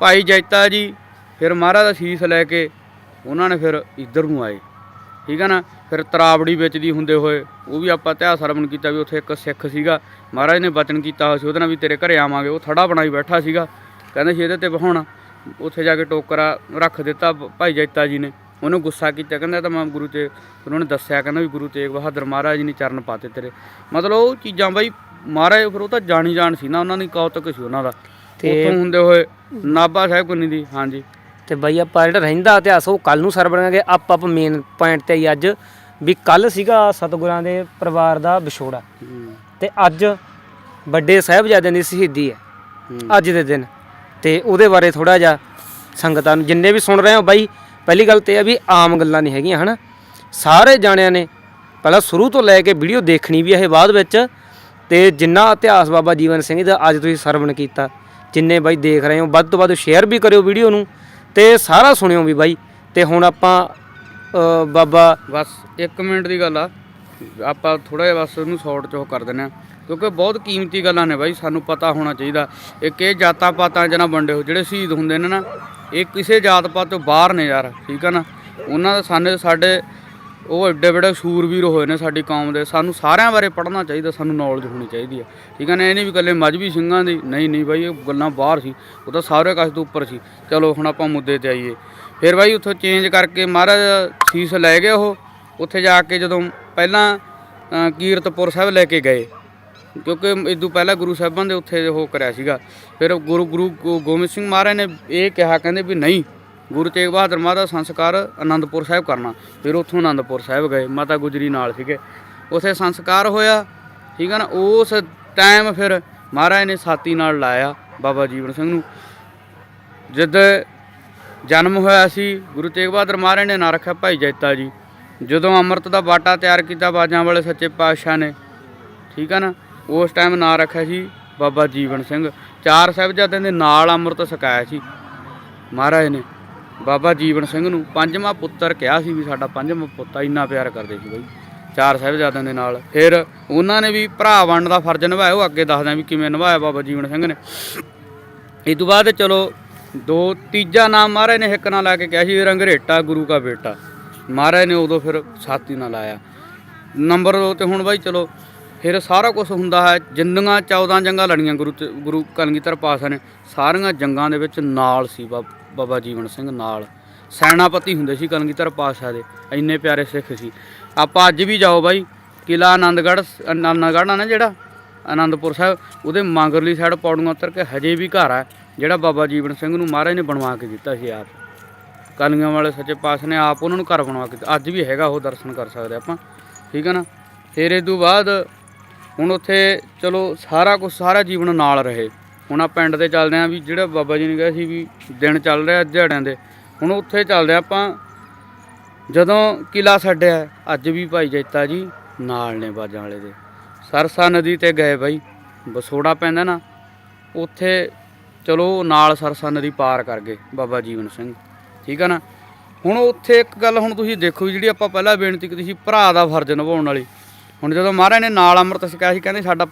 ਭਾਈ ਜੈਤਾ ਜੀ, ਫਿਰ ਮਹਾਰਾਜ ਦਾ ਸ਼ੀਸ ਲੈ ਕੇ ਉਹਨਾਂ ਨੇ ਫਿਰ ਇੱਧਰ ਨੂੰ ਆਏ। ਠੀਕ ਹੈ ਨਾ? ਫਿਰ ਤਰਾਵੜੀ ਵਿੱਚ ਦੀ ਹੁੰਦੇ ਹੋਏ ਉਹ ਵੀ ਆਪਾਂ ਇਤਿਹਾਸ ਸਰਵਣ ਕੀਤਾ ਵੀ ਉੱਥੇ ਇੱਕ ਸਿੱਖ ਸੀਗਾ। ਮਹਾਰਾਜ ਨੇ ਬਚਨ ਕੀਤਾ ਹੋਇਆ ਸੀ ਉਹਦੇ ਨਾਲ ਵੀ ਤੇਰੇ ਘਰੇ ਆਵਾਂਗੇ। ਉਹ ਥੜਾ ਬਣਾਈ ਬੈਠਾ ਸੀਗਾ। ਕਹਿੰਦੇ ਸੀ ਇਹਦੇ ਤੇ ਬਹਾਉਣਾ ਉੱਥੇ ਜਾ ਕੇ ਟੋਕਰਾ ਰੱਖ ਦਿੱਤਾ ਭਾਈ ਜੈਤਾ ਜੀ ਨੇ। ਉਹਨੂੰ ਗੁੱਸਾ ਕੀਤਾ। ਕਹਿੰਦਾ ਤਾਂ ਮੈਂ ਗੁਰੂ ਤੇ ਉਹਨਾਂ ਨੇ ਦੱਸਿਆ ਕਹਿੰਦਾ ਵੀ ਗੁਰੂ ਤੇਗ ਬਹਾਦਰ ਮਹਾਰਾਜ ਨੇ ਚਰਨ ਪਾਤੇ ਤੇਰੇ। ਮਤਲਬ ਉਹ ਚੀਜ਼ਾਂ ਬਾਈ ਮਹਾਰਾਜ ਫਿਰ ਉਹ ਤਾਂ ਜਾਣੀ ਜਾਣ ਸੀ ਨਾ ਉਹਨਾਂ ਦੀ ਕੌਤਕ ਸੀ ਉਹਨਾਂ ਦਾ। ਤੇ- ਉੱਥੋਂ ਹੁੰਦੇ ਹੋਏ ਨਾਭਾ ਸਾਹਿਬ ਕੋਨੀ ਦੀ ਹਾਂਜੀ। ਤੇ ਬਈ ਆਪਾਂ ਜਿਹੜਾ ਰਹਿੰਦਾ ਇਤਿਹਾਸ ਉਹ ਕੱਲ ਨੂੰ ਸਰਵਣਾਂਗੇ ਆਪਾਂ ਆਪਾਂ ਮੇਨ ਪੁਆਇੰਟ ਤੇ ਆਈ ਅੱਜ ਵੀ ਕੱਲ ਸੀਗਾ ਸਤਿਗੁਰਾਂ ਦੇ ਪਰਿਵਾਰ ਦਾ ਵਿਛੋੜਾ। ਤੇ ਅੱਜ ਵੱਡੇ ਸਾਹਿਬਜ਼ਾਦਿਆਂ ਦੀ ਸ਼ਹੀਦੀ ਹੈ ਹੂੰ। ਅੱਜ ਦੇ ਦਿਨ। ਤੇ ਉਹਦੇ ਬਾਰੇ ਥੋੜਾ ਜਿਹਾ ਸੰਗਤਾਂ ਨੂੰ ਜਿੰਨੇ ਵੀ ਸੁਣ ਰਹੇ ਹੋ ਬਾਈ ਪਹਿਲੀ ਗੱਲ ਤੇ ਆ ਵੀ ਆਮ ਗੱਲਾਂ ਨਹੀਂ ਹੈਗੀਆਂ ਹਨਾ? ਸਾਰੇ ਜਾਣਿਆਂ ਨੇ ਪਹਿਲਾਂ ਸ਼ੁਰੂ ਤੋਂ ਲੈ ਕੇ ਵੀਡੀਓ ਦੇਖਣੀ ਵੀ ਇਹ ਬਾਅਦ ਵਿੱਚ। ਤੇ ਜਿੰਨਾ ਇਤਿਹਾਸ ਬਾਬਾ ਜੀਵਨ ਸਿੰਘ ਦਾ ਅੱਜ ਤੁਸੀਂ ਸਰਵਣ ਕੀਤਾ ਜਿੰਨੇ ਬਾਈ ਦੇਖ ਰਹੇ ਹੋ ਵੱਧ ਤੋਂ ਵੱਧ ਸ਼ੇਅਰ ਵੀ ਕਰਿਓ ਵੀਡੀਓ ਨੂੰ। ਤੇ ਸਾਰਾ ਸੁਣਿਓ ਵੀ ਬਾਈ ਤੇ ਹੁਣ ਆਪਾਂ ਅ, ਬਾਬਾ ਬਸ 1 ਮਿੰਟ ਦੀ ਗੱਲ ਆ। ਆਪਾਂ ਥੋੜਾ ਜਿਹਾ ਬਸ ਉਹਨੂੰ ਸ਼ਾਰਟ ਚ ਉਹ ਕਰ ਦਿੰਦੇ ਆ ਕਿਉਂਕਿ ਬਹੁਤ ਕੀਮਤੀ ਗੱਲਾਂ ਨੇ ਬਾਈ ਸਾਨੂੰ ਪਤਾ ਹੋਣਾ ਚਾਹੀਦਾ। ਇੱਕ ਇਹ ਜਾਤਾਂ ਪਾਤਾਂ ਚ ਨਾ ਵੰਡੇ ਹੋ ਜਿਹੜੇ ਸ਼ਹੀਦ ਹੁੰਦੇ ਨੇ ਨਾ ਇਹ ਕਿਸੇ ਜਾਤ ਪਾਤ ਤੋਂ ਬਾਹਰ ਨੇ ਯਾਰ ਠੀਕ ਆ ਨਾ? ਉਹਨਾਂ ਦਾ ਸਾਨੇ ਸਾਡੇ ਉਹ ਐਡੇ ਵੱਡੇ ਸੂਰਵੀਰ ਹੋਏ ਨੇ ਸਾਡੀ ਕੌਮ ਦੇ। ਸਾਨੂੰ ਸਾਰਿਆਂ ਬਾਰੇ ਪੜ੍ਹਨਾ ਚਾਹੀਦਾ, ਸਾਨੂੰ ਨੌਲੇਜ ਹੋਣੀ ਚਾਹੀਦੀ ਹੈ ਠੀਕ ਹੈ ਨਾ, ਇਹ ਨਹੀਂ ਵੀ ਇਕੱਲੇ ਮਜਬੀ ਸਿੰਘਾਂ ਦੀ। ਨਹੀਂ ਨਹੀਂ ਬਾਈ, ਇਹ ਗੱਲਾਂ ਬਾਹਰ ਸੀ। ਉਹ ਤਾਂ ਸਾਰੇ ਕਾਸ ਤੋਂ ਉੱਪਰ ਸੀ। ਚਲੋ, ਹੁਣ ਆਪਾਂ ਮੁੱਦੇ ਤੇ ਆਈਏ। ਫਿਰ ਬਾਈ ਉੱਥੋਂ ਚੇਂਜ ਕਰਕੇ ਮਹਾਰਾਜ ਸੀਸ ਲੈ ਗਏ ਉਹ। ਉੱਥੇ ਜਾ ਕੇ ਜਦੋਂ ਪਹਿਲਾਂ ਕੀਰਤਪੁਰ ਸਾਹਿਬ ਲੈ ਕੇ ਗਏ। ਕਿਉਂਕਿ ਇਦੋਂ ਪਹਿਲਾਂ ਗੁਰੂ ਸਾਹਿਬਾਂ ਦੇ ਉੱਥੇ ਉਹ ਕਰਿਆ ਸੀਗਾ। ਫਿਰ ਗੁਰੂ ਗੁਰੂ ਗੋ- ਗੋਬਿੰਦ ਸਿੰਘ ਮਹਾਰਾਜ ਨੇ ਇਹ ਕਿਹਾ, ਕਹਿੰਦੇ ਵੀ ਨਹੀਂ ਗੁਰੂ ਤੇਗ ਬਹਾਦਰ ਮਹਾਰਾਜ ਦਾ ਸੰਸਕਾਰ ਆਨੰਦਪੁਰ ਸਾਹਿਬ ਕਰਨਾ। ਫਿਰ ਉੱਥੋਂ ਆਨੰਦਪੁਰ ਸਾਹਿਬ ਗਏ, ਮਾਤਾ ਗੁਜਰੀ ਨਾਲ ਸੀਗੇ। ਉਥੇ ਸੰਸਕਾਰ ਹੋਇਆ, ਠੀਕ ਹੈ ਨਾ? ਉਸ ਟਾਈਮ ਫਿਰ ਮਹਾਰਾਜ ਨੇ ਸਾਥੀ ਨਾਲ ਲਾਇਆ ਬਾਬਾ ਜੀਵਨ ਸਿੰਘ ਨੂੰ। ਜਦ ਜਨਮ ਹੋਇਆ ਸੀ, ਗੁਰੂ ਤੇਗ ਬਹਾਦਰ ਮਹਾਰਾਜ ਨੇ ਨਾਂ ਰੱਖਿਆ ਭਾਈ ਜੈਤਾ ਜੀ। ਜਦੋਂ ਅੰਮ੍ਰਿਤ ਦਾ ਬਾਟਾ ਤਿਆਰ ਕੀਤਾ, ਬਾਜਾਂ ਵਾਲੇ ਸੱਚੇ ਪਾਤਸ਼ਾਹ ਨੇ, ਠੀਕ ਹੈ ਨਾ? ਉਸ ਟਾਈਮ ਨਾਂ ਰੱਖਿਆ ਸੀ ਬਾਬਾ ਜੀਵਨ ਸਿੰਘ। ਚਾਰ ਸਾਹਿਬਜ਼ਾਦਿਆਂ ਦੇ ਨਾਲ ਅੰਮ੍ਰਿਤ ਛਕਾਇਆ ਸੀ ਮਹਾਰਾਜ ਨੇ। ਬਾਬਾ ਜੀਵਨ ਸਿੰਘ ਨੂੰ ਪੰਜਵਾਂ ਪੁੱਤਰ ਕਿਹਾ ਸੀ ਵੀ ਸਾਡਾ ਪੰਜਵਾਂ ਪੁੱਤ ਆ, ਇੰਨਾ ਪਿਆਰ ਕਰਦੇ ਸੀ ਬਾਈ। ਚਾਰ ਸਾਹਿਬਜ਼ਾਦਿਆਂ ਦੇ ਨਾਲ। ਫਿਰ ਉਹਨਾਂ ਨੇ ਵੀ ਭਰਾ ਬਣਨ ਦਾ ਫਰਜ਼ ਨਿਭਾਇਆ, ਉਹ ਅੱਗੇ ਦੱਸਦਾ ਵੀ ਕਿਵੇਂ ਨਿਭਾਇਆ ਬਾਬਾ ਜੀਵਨ ਸਿੰਘ ਨੇ। ਇਹ ਤੋਂ ਬਾਅਦ ਚਲੋ, ਦੋ, ਤੀਜਾ ਨਾਮ ਮਹਾਰਾਜ ਨੇ ਇੱਕ ਨਾਲ ਲਾ ਕੇ ਕਿਹਾ ਸੀ ਰੰਗਰੇਟਾ ਗੁਰੂ ਕਾ ਬੇਟਾ। ਮਹਾਰਾਜ ਨੇ ਉਦੋਂ ਫਿਰ ਸਾਥੀ ਨਾਲ ਲਾਇਆ। ਨੰਬਰ ਦੋ ਤੇ ਹੁਣ ਬਾਈ ਚਲੋ, ਫਿਰ ਸਾਰਾ ਕੁਝ ਹੁੰਦਾ ਹੈ, ਜਿੰਨੀਆਂ 14 ਜੰਗਾਂ ਲੜੀਆਂ ਗੁਰੂ ਤੇ- ਗੁਰੂ ਕਲਗੀਧਰ ਪਾਤਸ਼ਾਹ ਨੇ, ਸਾਰੀਆਂ ਜੰਗਾਂ ਦੇ ਵਿੱਚ ਨਾਲ ਸੀ ਬਾਬਾ। ਬਾਬਾ ਜੀਵਨ ਸਿੰਘ ਨਾਲ। ਸੈਨਾਪਤੀ ਹੁੰਦੇ ਸੀ ਕਲਗੀਧਰ ਪਾਤਸ਼ਾਹ ਦੇ, ਇੰਨੇ ਪਿਆਰੇ ਸਿੱਖ ਸੀ। ਆਪਾਂ ਅੱਜ ਵੀ ਜਾਓ ਬਾਈ ਕਿਲਾ ਆਨੰਦਗੜ੍ਹ ਆਨੰਦਗੜ੍ਹ ਆ ਨਾ ਜਿਹੜਾ? ਆਨੰਦਪੁਰ ਸਾਹਿਬ, ਉਹਦੇ ਮੰਗਰਲੀ ਸਾਈਡ ਪੌੜੀਆਂ ਉਤਰ ਕੇ ਹਜੇ ਵੀ ਘਰ ਆ, ਜਿਹੜਾ ਬਾਬਾ ਜੀਵਨ ਸਿੰਘ ਨੂੰ ਮਹਾਰਾਜ ਨੇ ਬਣਵਾ ਕੇ ਦਿੱਤਾ ਸੀ ਆਪ। ਕਲਗੀਆਂ ਵਾਲੇ ਸੱਚੇ ਪਾਤਸ਼ਾਹ ਨੇ ਆਪ ਉਹਨਾਂ ਨੂੰ ਘਰ ਬਣਵਾ ਕੇ ਦਿੱਤਾ। ਅੱਜ ਵੀ ਹੈਗਾ ਉਹ ਦਰਸ਼ਨ ਕਰ ਸਕਦੇ ਆਪਾਂ, ਠੀਕ ਹੈ ਨਾ? ਫਿਰ ਇਹ ਤੋਂ ਬਾਅਦ ਹੁਣ ਉੱਥੇ ਚਲੋ ਸਾਰਾ ਕੁਝ ਸਾਰਾ ਜੀਵਨ ਨਾਲ ਰਹੇ। ਹੁਣ ਆ ਪਿੰਡ ਤੇ ਚੱਲਦੇ ਆਂ ਵੀ ਜਿਹੜਾ ਬਾਬਾ ਜੀ ਨੇ ਕਿਹਾ ਸੀ ਵੀ ਦਿਨ ਚੱਲ ਰਿਹਾ ਦਿਹਾੜਿਆਂ ਦੇ, ਹੁਣ ਉੱਥੇ ਚੱਲਦੇ ਆਂ ਆਪਾਂ। ਜਦੋਂ ਕਿਲਾ ਛੱਡਿਆ, ਅੱਜ ਵੀ ਭਾਈ ਜੈਤਾ ਜੀ ਨਾਲ ਨੇ ਬਾਜਾਂ ਵਾਲੇ ਦੇ। ਸਰਸਾ ਨਦੀ ਤੇ ਗਏ ਬਾਈ, ਬਸੋੜਾ ਪੈਂਦਾ ਨਾ, ਉੱਥੇ ਚਲੋ ਨਾਲ ਸਰਸਾ ਨਦੀ ਪਾਰ ਕਰ ਗਏ ਬਾਬਾ ਜੀਵਨ ਸਿੰਘ, ਠੀਕ ਆ ਨਾ? ਹੁਣ ਉੱਥੇ ਇੱਕ ਗੱਲ ਹੁਣ ਤੁਸੀਂ ਦੇਖੋ ਵੀ ਜਿਹੜੀ ਆਪਾਂ ਪਹਿਲਾਂ ਬੇਨਤੀ ਕੀਤੀ ਸੀ ਭਰਾ ਦਾ ਫਰਜ਼ ਨਿਭਾਉਣ ਵਾਲੀ, ਹੁਣ ਜਦੋਂ ਮਹਾਰਾਜ ਨੇ ਨਾਲ ਅੰਮ੍ਰਿਤ ਛਕਾਇਆ ਸੀ, ਕਹਿੰਦੇ ਸਾਡਾ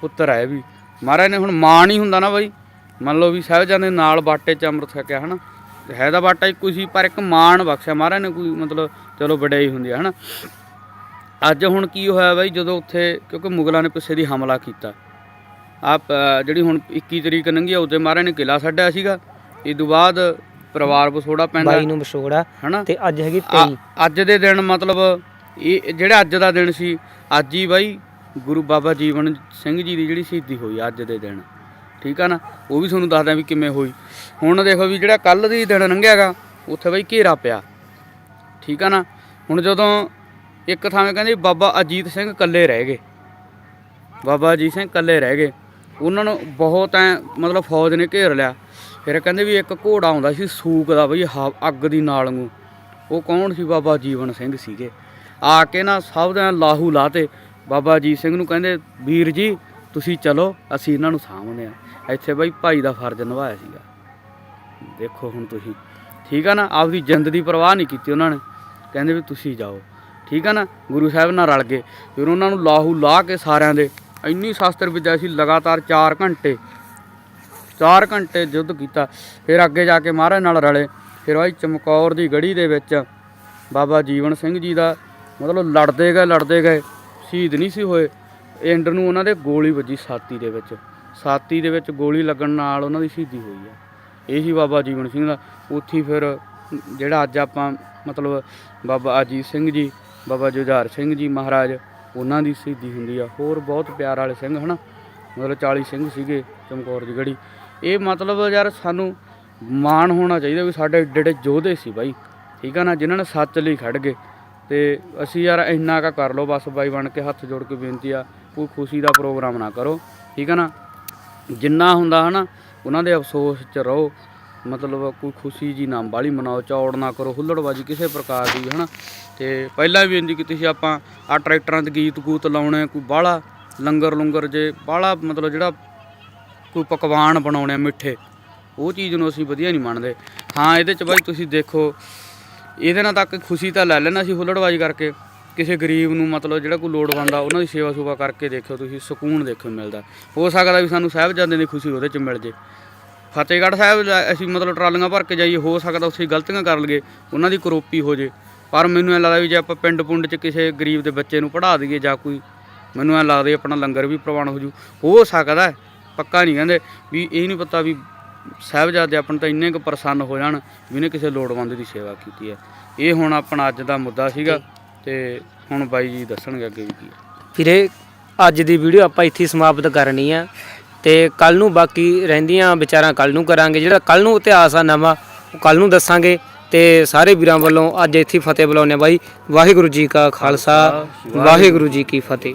ਪੁੱਤਰ ਹੈ ਵੀ। ਮਹਾਰਾਜ ਨੇ ਹੁਣ ਮਾਣ ਹੀ ਹੁੰਦਾ ਨਾ ਬਾਈ। ਮੰਨ ਲਓ ਵੀ ਸਾਹਿਬਜ਼ਾਦੇ ਦੇ ਨਾਲ ਬਾਟੇ ਚ ਅੰਮ੍ਰਿਤ ਛਕਿਆ ਹਨਾ? ਹੈ ਦਾ ਬਾਟਾ ਇੱਕੋ ਸੀ ਪਰ ਇੱਕ ਮਾਣ ਬਖਸ਼ਿਆ। ਮਹਾਰਾਜ ਨੇ ਕੋਈ ਮਤਲਬ ਚਲੋ ਵਡਿਆਈ ਹੁੰਦੀ ਹੈ ਹਨਾ? ਅੱਜ ਹੁਣ ਕੀ ਹੋਇਆ ਬਾਈ ਜਦੋਂ ਉੱਥੇ ਕਿਉਂਕਿ ਮੁਗਲਾਂ ਨੇ ਪਿੱਛੇ ਦੀ ਹਮਲਾ ਕੀਤਾ। ਆਪ ਜਿਹੜੀ ਹੁਣ 21 ਤਰੀਕ ਲੰਘੀ ਆ ਉਹਦੇ ਮਹਾਰਾਜ ਨੇ ਕਿਲਾ ਛੱਡਿਆ ਸੀਗਾ। ਇਹ ਤੋਂ ਬਾਅਦ ਪਰਿਵਾਰ ਵਿਛੋੜਾ ਪੈਂਦਾ 22 ਨੂੰ ਹਨਾ? ਤੇ ਅੱਜ ਹੈਗੀ ਆ- 23 ਅੱਜ ਦੇ ਦਿਨ ਮਤਲਬ ਇਹ ਜਿਹੜਾ ਅੱਜ ਦਾ ਦਿਨ ਸੀ ਅੱਜ ਹੀ ਬਾਈ ਗੁਰੂ ਬਾਬਾ ਜੀਵਨ ਸਿੰਘ ਜੀ ਦੀ ਜਿਹੜੀ ਸ਼ਹੀਦੀ ਹੋਈ ਅੱਜ ਦੇ ਦਿਨ, ਠੀਕ ਆ ਨਾ? ਉਹ ਵੀ ਤੁਹਾਨੂੰ ਦੱਸਦਾ ਵੀ ਕਿਵੇਂ ਹੋਈ। ਹੁਣ ਦੇਖੋ ਵੀ ਜਿਹੜਾ ਕੱਲ ਦੀ ਦਿਨ ਲੰਘਿਆਗਾ, ਉੱਥੇ ਬਈ ਘੇਰਾ ਪਿਆ, ਠੀਕ ਆ ਨਾ? ਹੁਣ ਜਦੋਂ ਇੱਕ ਥਾਂ ਕਹਿੰਦੇ ਬਾਬਾ ਅਜੀਤ ਸਿੰਘ ਇਕੱਲੇ ਰਹਿ ਗਏ, ਬਾਬਾ ਅਜੀਤ ਸਿੰਘ ਇਕੱਲੇ ਰਹਿ ਗਏ, ਉਹਨਾਂ ਨੂੰ ਬਹੁਤ ਐ ਮਤਲਬ ਫੌਜ ਨੇ ਘੇਰ ਲਿਆ। ਫਿਰ ਕਹਿੰਦੇ ਵੀ ਇੱਕ ਘੋੜਾ ਆਉਂਦਾ ਸੀ ਸੂਕ ਦਾ ਬਈ ਹ- ਅੱਗ ਦੀ ਨਾਲ ਨੂੰ ਉਹ ਕੌਣ ਸੀ? ਬਾਬਾ ਜੀਵਨ ਸਿੰਘ ਸੀਗੇ। ਆ ਕੇ ਨਾ ਸਭ ਦੇ ਲਾਹੂ ਲਾਤੇ ਬਾਬਾ ਅਜੀਤ ਸਿੰਘ ਨੂੰ ਕਹਿੰਦੇ, ਵੀਰ ਜੀ, ਤੁਸੀਂ ਚਲੋ, ਅਸੀਂ ਇਹਨਾਂ ਨੂੰ ਸਾਂਭਦੇ ਆ ਇੱਥੇ ਬਾਈ ਭਾਈ ਦਾ ਫਰਜ਼ ਨਿਭਾਇਆ ਸੀਗਾ। ਦੇਖੋ ਹੁਣ ਤੁਸੀਂ। ਠੀਕ ਆ ਨਾ? ਆਪਦੀ ਜਿੰਦ ਦੀ ਪਰਵਾਹ ਨਹੀਂ ਕੀਤੀ ਉਹਨਾਂ ਨੇ। ਕਹਿੰਦੇ ਵੀ ਤੁਸੀਂ ਜਾਓ। ਠੀਕ ਆ ਨਾ? ਗੁਰੂ ਸਾਹਿਬ ਨਾਲ ਰਲ ਗਏ ਫਿਰ ਉਹਨਾਂ ਨੂੰ ਲਾਹੂ ਲਾ ਕੇ ਸਾਰਿਆਂ ਦੇ ਇੰਨੀ ਸ਼ਾਸਤਰ ਵਿਦਿਆ ਸੀ, ਲਗਾਤਾਰ 4 ਘੰਟੇ 4 ਘੰਟੇ ਯੁੱਧ ਕੀਤਾ। ਫਿਰ ਅੱਗੇ ਜਾ ਕੇ ਮਹਾਰਾਜ ਨਾਲ ਰਲੇ। ਫਿਰ ਭਾਈ ਚਮਕੌਰ ਦੀ ਗੜੀ ਦੇ ਵਿੱਚ ਬਾਬਾ ਜੀਵਨ ਸਿੰਘ ਜੀ ਦਾ ਮਤਲਬ ਲੜਦੇ ਗਏ ਲੜਦੇ ਗਏ। ਸ਼ਹੀਦ ਨਹੀਂ ਸੀ ਹੋਏ ਐਂਡ ਨੂੰ ਉਹਨਾਂ ਦੇ ਗੋਲੀ ਵੱਜੀ ਛਾਤੀ ਦੇ ਵਿੱਚ। ਛਾਤੀ ਦੇ ਵਿੱਚ ਗੋਲੀ ਲੱਗਣ ਨਾਲ ਉਹਨਾਂ ਦੀ ਸ਼ਹੀਦੀ ਹੋਈ ਆ। ਇਹ ਸੀ ਬਾਬਾ ਜੀਵਨ ਸਿੰਘ ਦਾ। ਉੱਥੇ ਫਿਰ ਜਿਹੜਾ ਅੱਜ ਆਪਾਂ ਮਤਲਬ ਬਾਬਾ ਅਜੀਤ ਸਿੰਘ ਜੀ, ਬਾਬਾ ਜੁਝਾਰ ਸਿੰਘ ਜੀ ਮਹਾਰਾਜ, ਉਹਨਾਂ ਦੀ ਸ਼ਹੀਦੀ ਹੁੰਦੀ ਆ। ਹੋਰ ਬਹੁਤ ਪਿਆਰ ਵਾਲੇ ਸਿੰਘ, ਹਨਾ? ਮਤਲਬ 40 ਸਿੰਘ ਸੀਗੇ ਚਮਕੌਰ ਦੀ ਗੜੀ। ਇਹ ਮਤਲਬ ਯਾਰ ਸਾਨੂੰ ਮਾਣ ਹੋਣਾ ਚਾਹੀਦਾ ਵੀ ਸਾਡੇ ਏਡੇ ਏਡੇ ਯੋਧੇ ਸੀ ਬਾਈ। ਠੀਕ ਆ ਨਾ? ਜਿਨ੍ਹਾਂ ਨੇ ਸੱਚ ਲਈ ਖੜ ਗਏ। ਤੇ ਅਸੀਂ ਯਾਰ ਇੰਨਾ ਕਾ ਕਰ ਲਓ, ਬਸ ਬਾਈ ਬਣ ਕੇ ਹੱਥ ਜੋੜ ਕੇ ਬੇਨਤੀ ਆ, ਕੋਈ ਖੁਸ਼ੀ ਦਾ ਪ੍ਰੋਗਰਾਮ ਨਾ ਕਰੋ, ਠੀਕ ਹੈ ਨਾ? ਜਿੰਨਾ ਹੁੰਦਾ ਹਨਾ, ਉਹਨਾਂ ਦੇ ਅਫਸੋਸ ਚ ਰਹੋ, ਮਤਲਬ ਕੋਈ ਖੁਸ਼ੀ ਜੀ ਨਾ ਬਾਲੀ ਮਨਾਓ, ਚੌੜ ਨਾ ਕਰੋ, ਹੁੱਲੜਬਾਜੀ ਕਿਸੇ ਪ੍ਰਕਾਰ ਦੀ, ਹਨਾ? ਤੇ ਪਹਿਲਾਂ ਵੀ ਬੇਨਤੀ ਕੀਤੀ ਸੀ ਆਪਾਂ ਆ ਟਰੈਕਟਰਾਂ 'ਤੇ ਗੀਤ ਗੂਤ ਲਾਉਣੇ, ਕੋਈ ਬਾਹਲਾ ਲੰਗਰ ਲੰਗਰ ਜੇ, ਬਾਹਲਾ ਮਤਲਬ ਜਿਹੜਾ ਕੋਈ ਪਕਵਾਨ ਬਣਾਉਣੇ ਆ ਮਿੱਠੇ, ਉਹ ਚੀਜ਼ ਨੂੰ ਅਸੀਂ ਵਧੀਆ ਨਹੀਂ ਮੰਨਦੇ। ਹਾਂ, ਇਹਦੇ ਚ ਬਾਈ ਤੁਸੀਂ ਦੇਖੋ ਇਹਦੇ ਨਾਲ ਤੱਕ ਖੁਸ਼ੀ ਤਾਂ ਲੈ ਲੈਣਾ ਸੀ ਹੁੱਲੜਬਾਜੀ ਕਰਕੇ। ਕਿਸੇ ਗਰੀਬ ਨੂੰ ਮਤਲਬ ਜਿਹੜਾ ਕੋਈ ਲੋੜਵੰਦ ਆ, ਉਹਨਾਂ ਦੀ ਸੇਵਾ ਸੁਭਾ ਕਰਕੇ ਦੇਖਿਓ ਤੁਸੀਂ, ਸਕੂਨ ਦੇਖਿਓ ਮਿਲਦਾ। ਹੋ ਸਕਦਾ ਵੀ ਸਾਨੂੰ ਸਾਹਿਬਜ਼ਾਦਿਆਂ ਦੀ ਖੁਸ਼ੀ ਉਹਦੇ ਚ ਮਿਲ ਜੇ। ਫਤਿਹਗੜ੍ਹ ਸਾਹਿਬ ਜਾ- ਅਸੀਂ ਮਤਲਬ ਟਰਾਲੀਆਂ ਭਰ ਕੇ ਜਾਈਏ, ਹੋ ਸਕਦਾ ਉੱਥੇ ਗਲਤੀਆਂ ਕਰ ਲਈਏ, ਉਹਨਾਂ ਦੀ ਕਰੋਪੀ ਹੋ ਜੇ। ਪਰ ਮੈਨੂੰ ਐ ਲੱਗਦਾ ਵੀ ਜੇ ਆਪਾਂ ਪਿੰਡ ਪੁੰਡ 'ਚ ਕਿਸੇ ਗਰੀਬ ਦੇ ਬੱਚੇ ਨੂੰ ਪੜ੍ਹਾ ਦਈਏ ਜਾਂ ਕੋਈ, ਮੈਨੂੰ ਐ ਲੱਗਦਾ ਆਪਣਾ ਲੰਗਰ ਵੀ ਪ੍ਰਵਾਨ ਹੋ ਜੂ। ਹੋ ਸਕਦਾ, ਪੱਕਾ ਨਹੀਂ ਕਹਿੰਦੇ, ਵੀ ਇਹ ਨਹੀਂ ਪਤਾ ਵੀ ਸਾਹਿਬਜ਼ਾਦੇ ਆਪਣ ਤਾਂ ਇੰਨੇ ਕੁ ਪ੍ਰਸੰਨ ਹੋ ਜਾਣ ਵੀ ਇਹਨੇ ਕਿਸੇ ਲੋੜਵੰਦ ਦੀ ਸੇਵਾ ਕੀਤੀ ਹੈ। ਇਹ ਹੁਣ ਆਪਣਾ ਅੱਜ ਦਾ ਮੁੱਦਾ ਸੀਗਾ ਤੇ ਹੁਣ ਬਾਈ ਜੀ ਦੱਸਣਗੇ ਅੱਗੇ ਵੀ ਕੀ ਵੀਰੇ ਅੱਜ ਦੀ ਵੀਡੀਓ ਆਪਾਂ ਇੱਥੇ ਸਮਾਪਤ ਕਰਨੀ ਆ ਤੇ ਕੱਲ ਨੂੰ ਬਾਕੀ ਰਹਿੰਦੀਆਂ ਵਿਚਾਰਾਂ ਕੱਲ ਨੂੰ ਕਰਾਂਗੇ। ਜਿਹੜਾ ਕੱਲ ਨੂੰ ਇਤਿਹਾਸ ਆ ਨਵਾਂ ਉਹ ਕੱਲ ਨੂੰ ਦੱਸਾਂਗੇ ਤੇ ਸਾਰੇ ਵੀਰਾਂ ਵੱਲੋਂ ਅੱਜ ਇੱਥੇ ਫਤਿਹ ਬੁਲਾਉਂਦੇ ਆ ਬਾਈ। ਵਾਹਿਗੁਰੂ ਜੀ ਕਾ ਖਾਲਸਾ ਵਾਹਿਗੁਰੂ ਜੀ ਕੀ ਫਤਿਹ।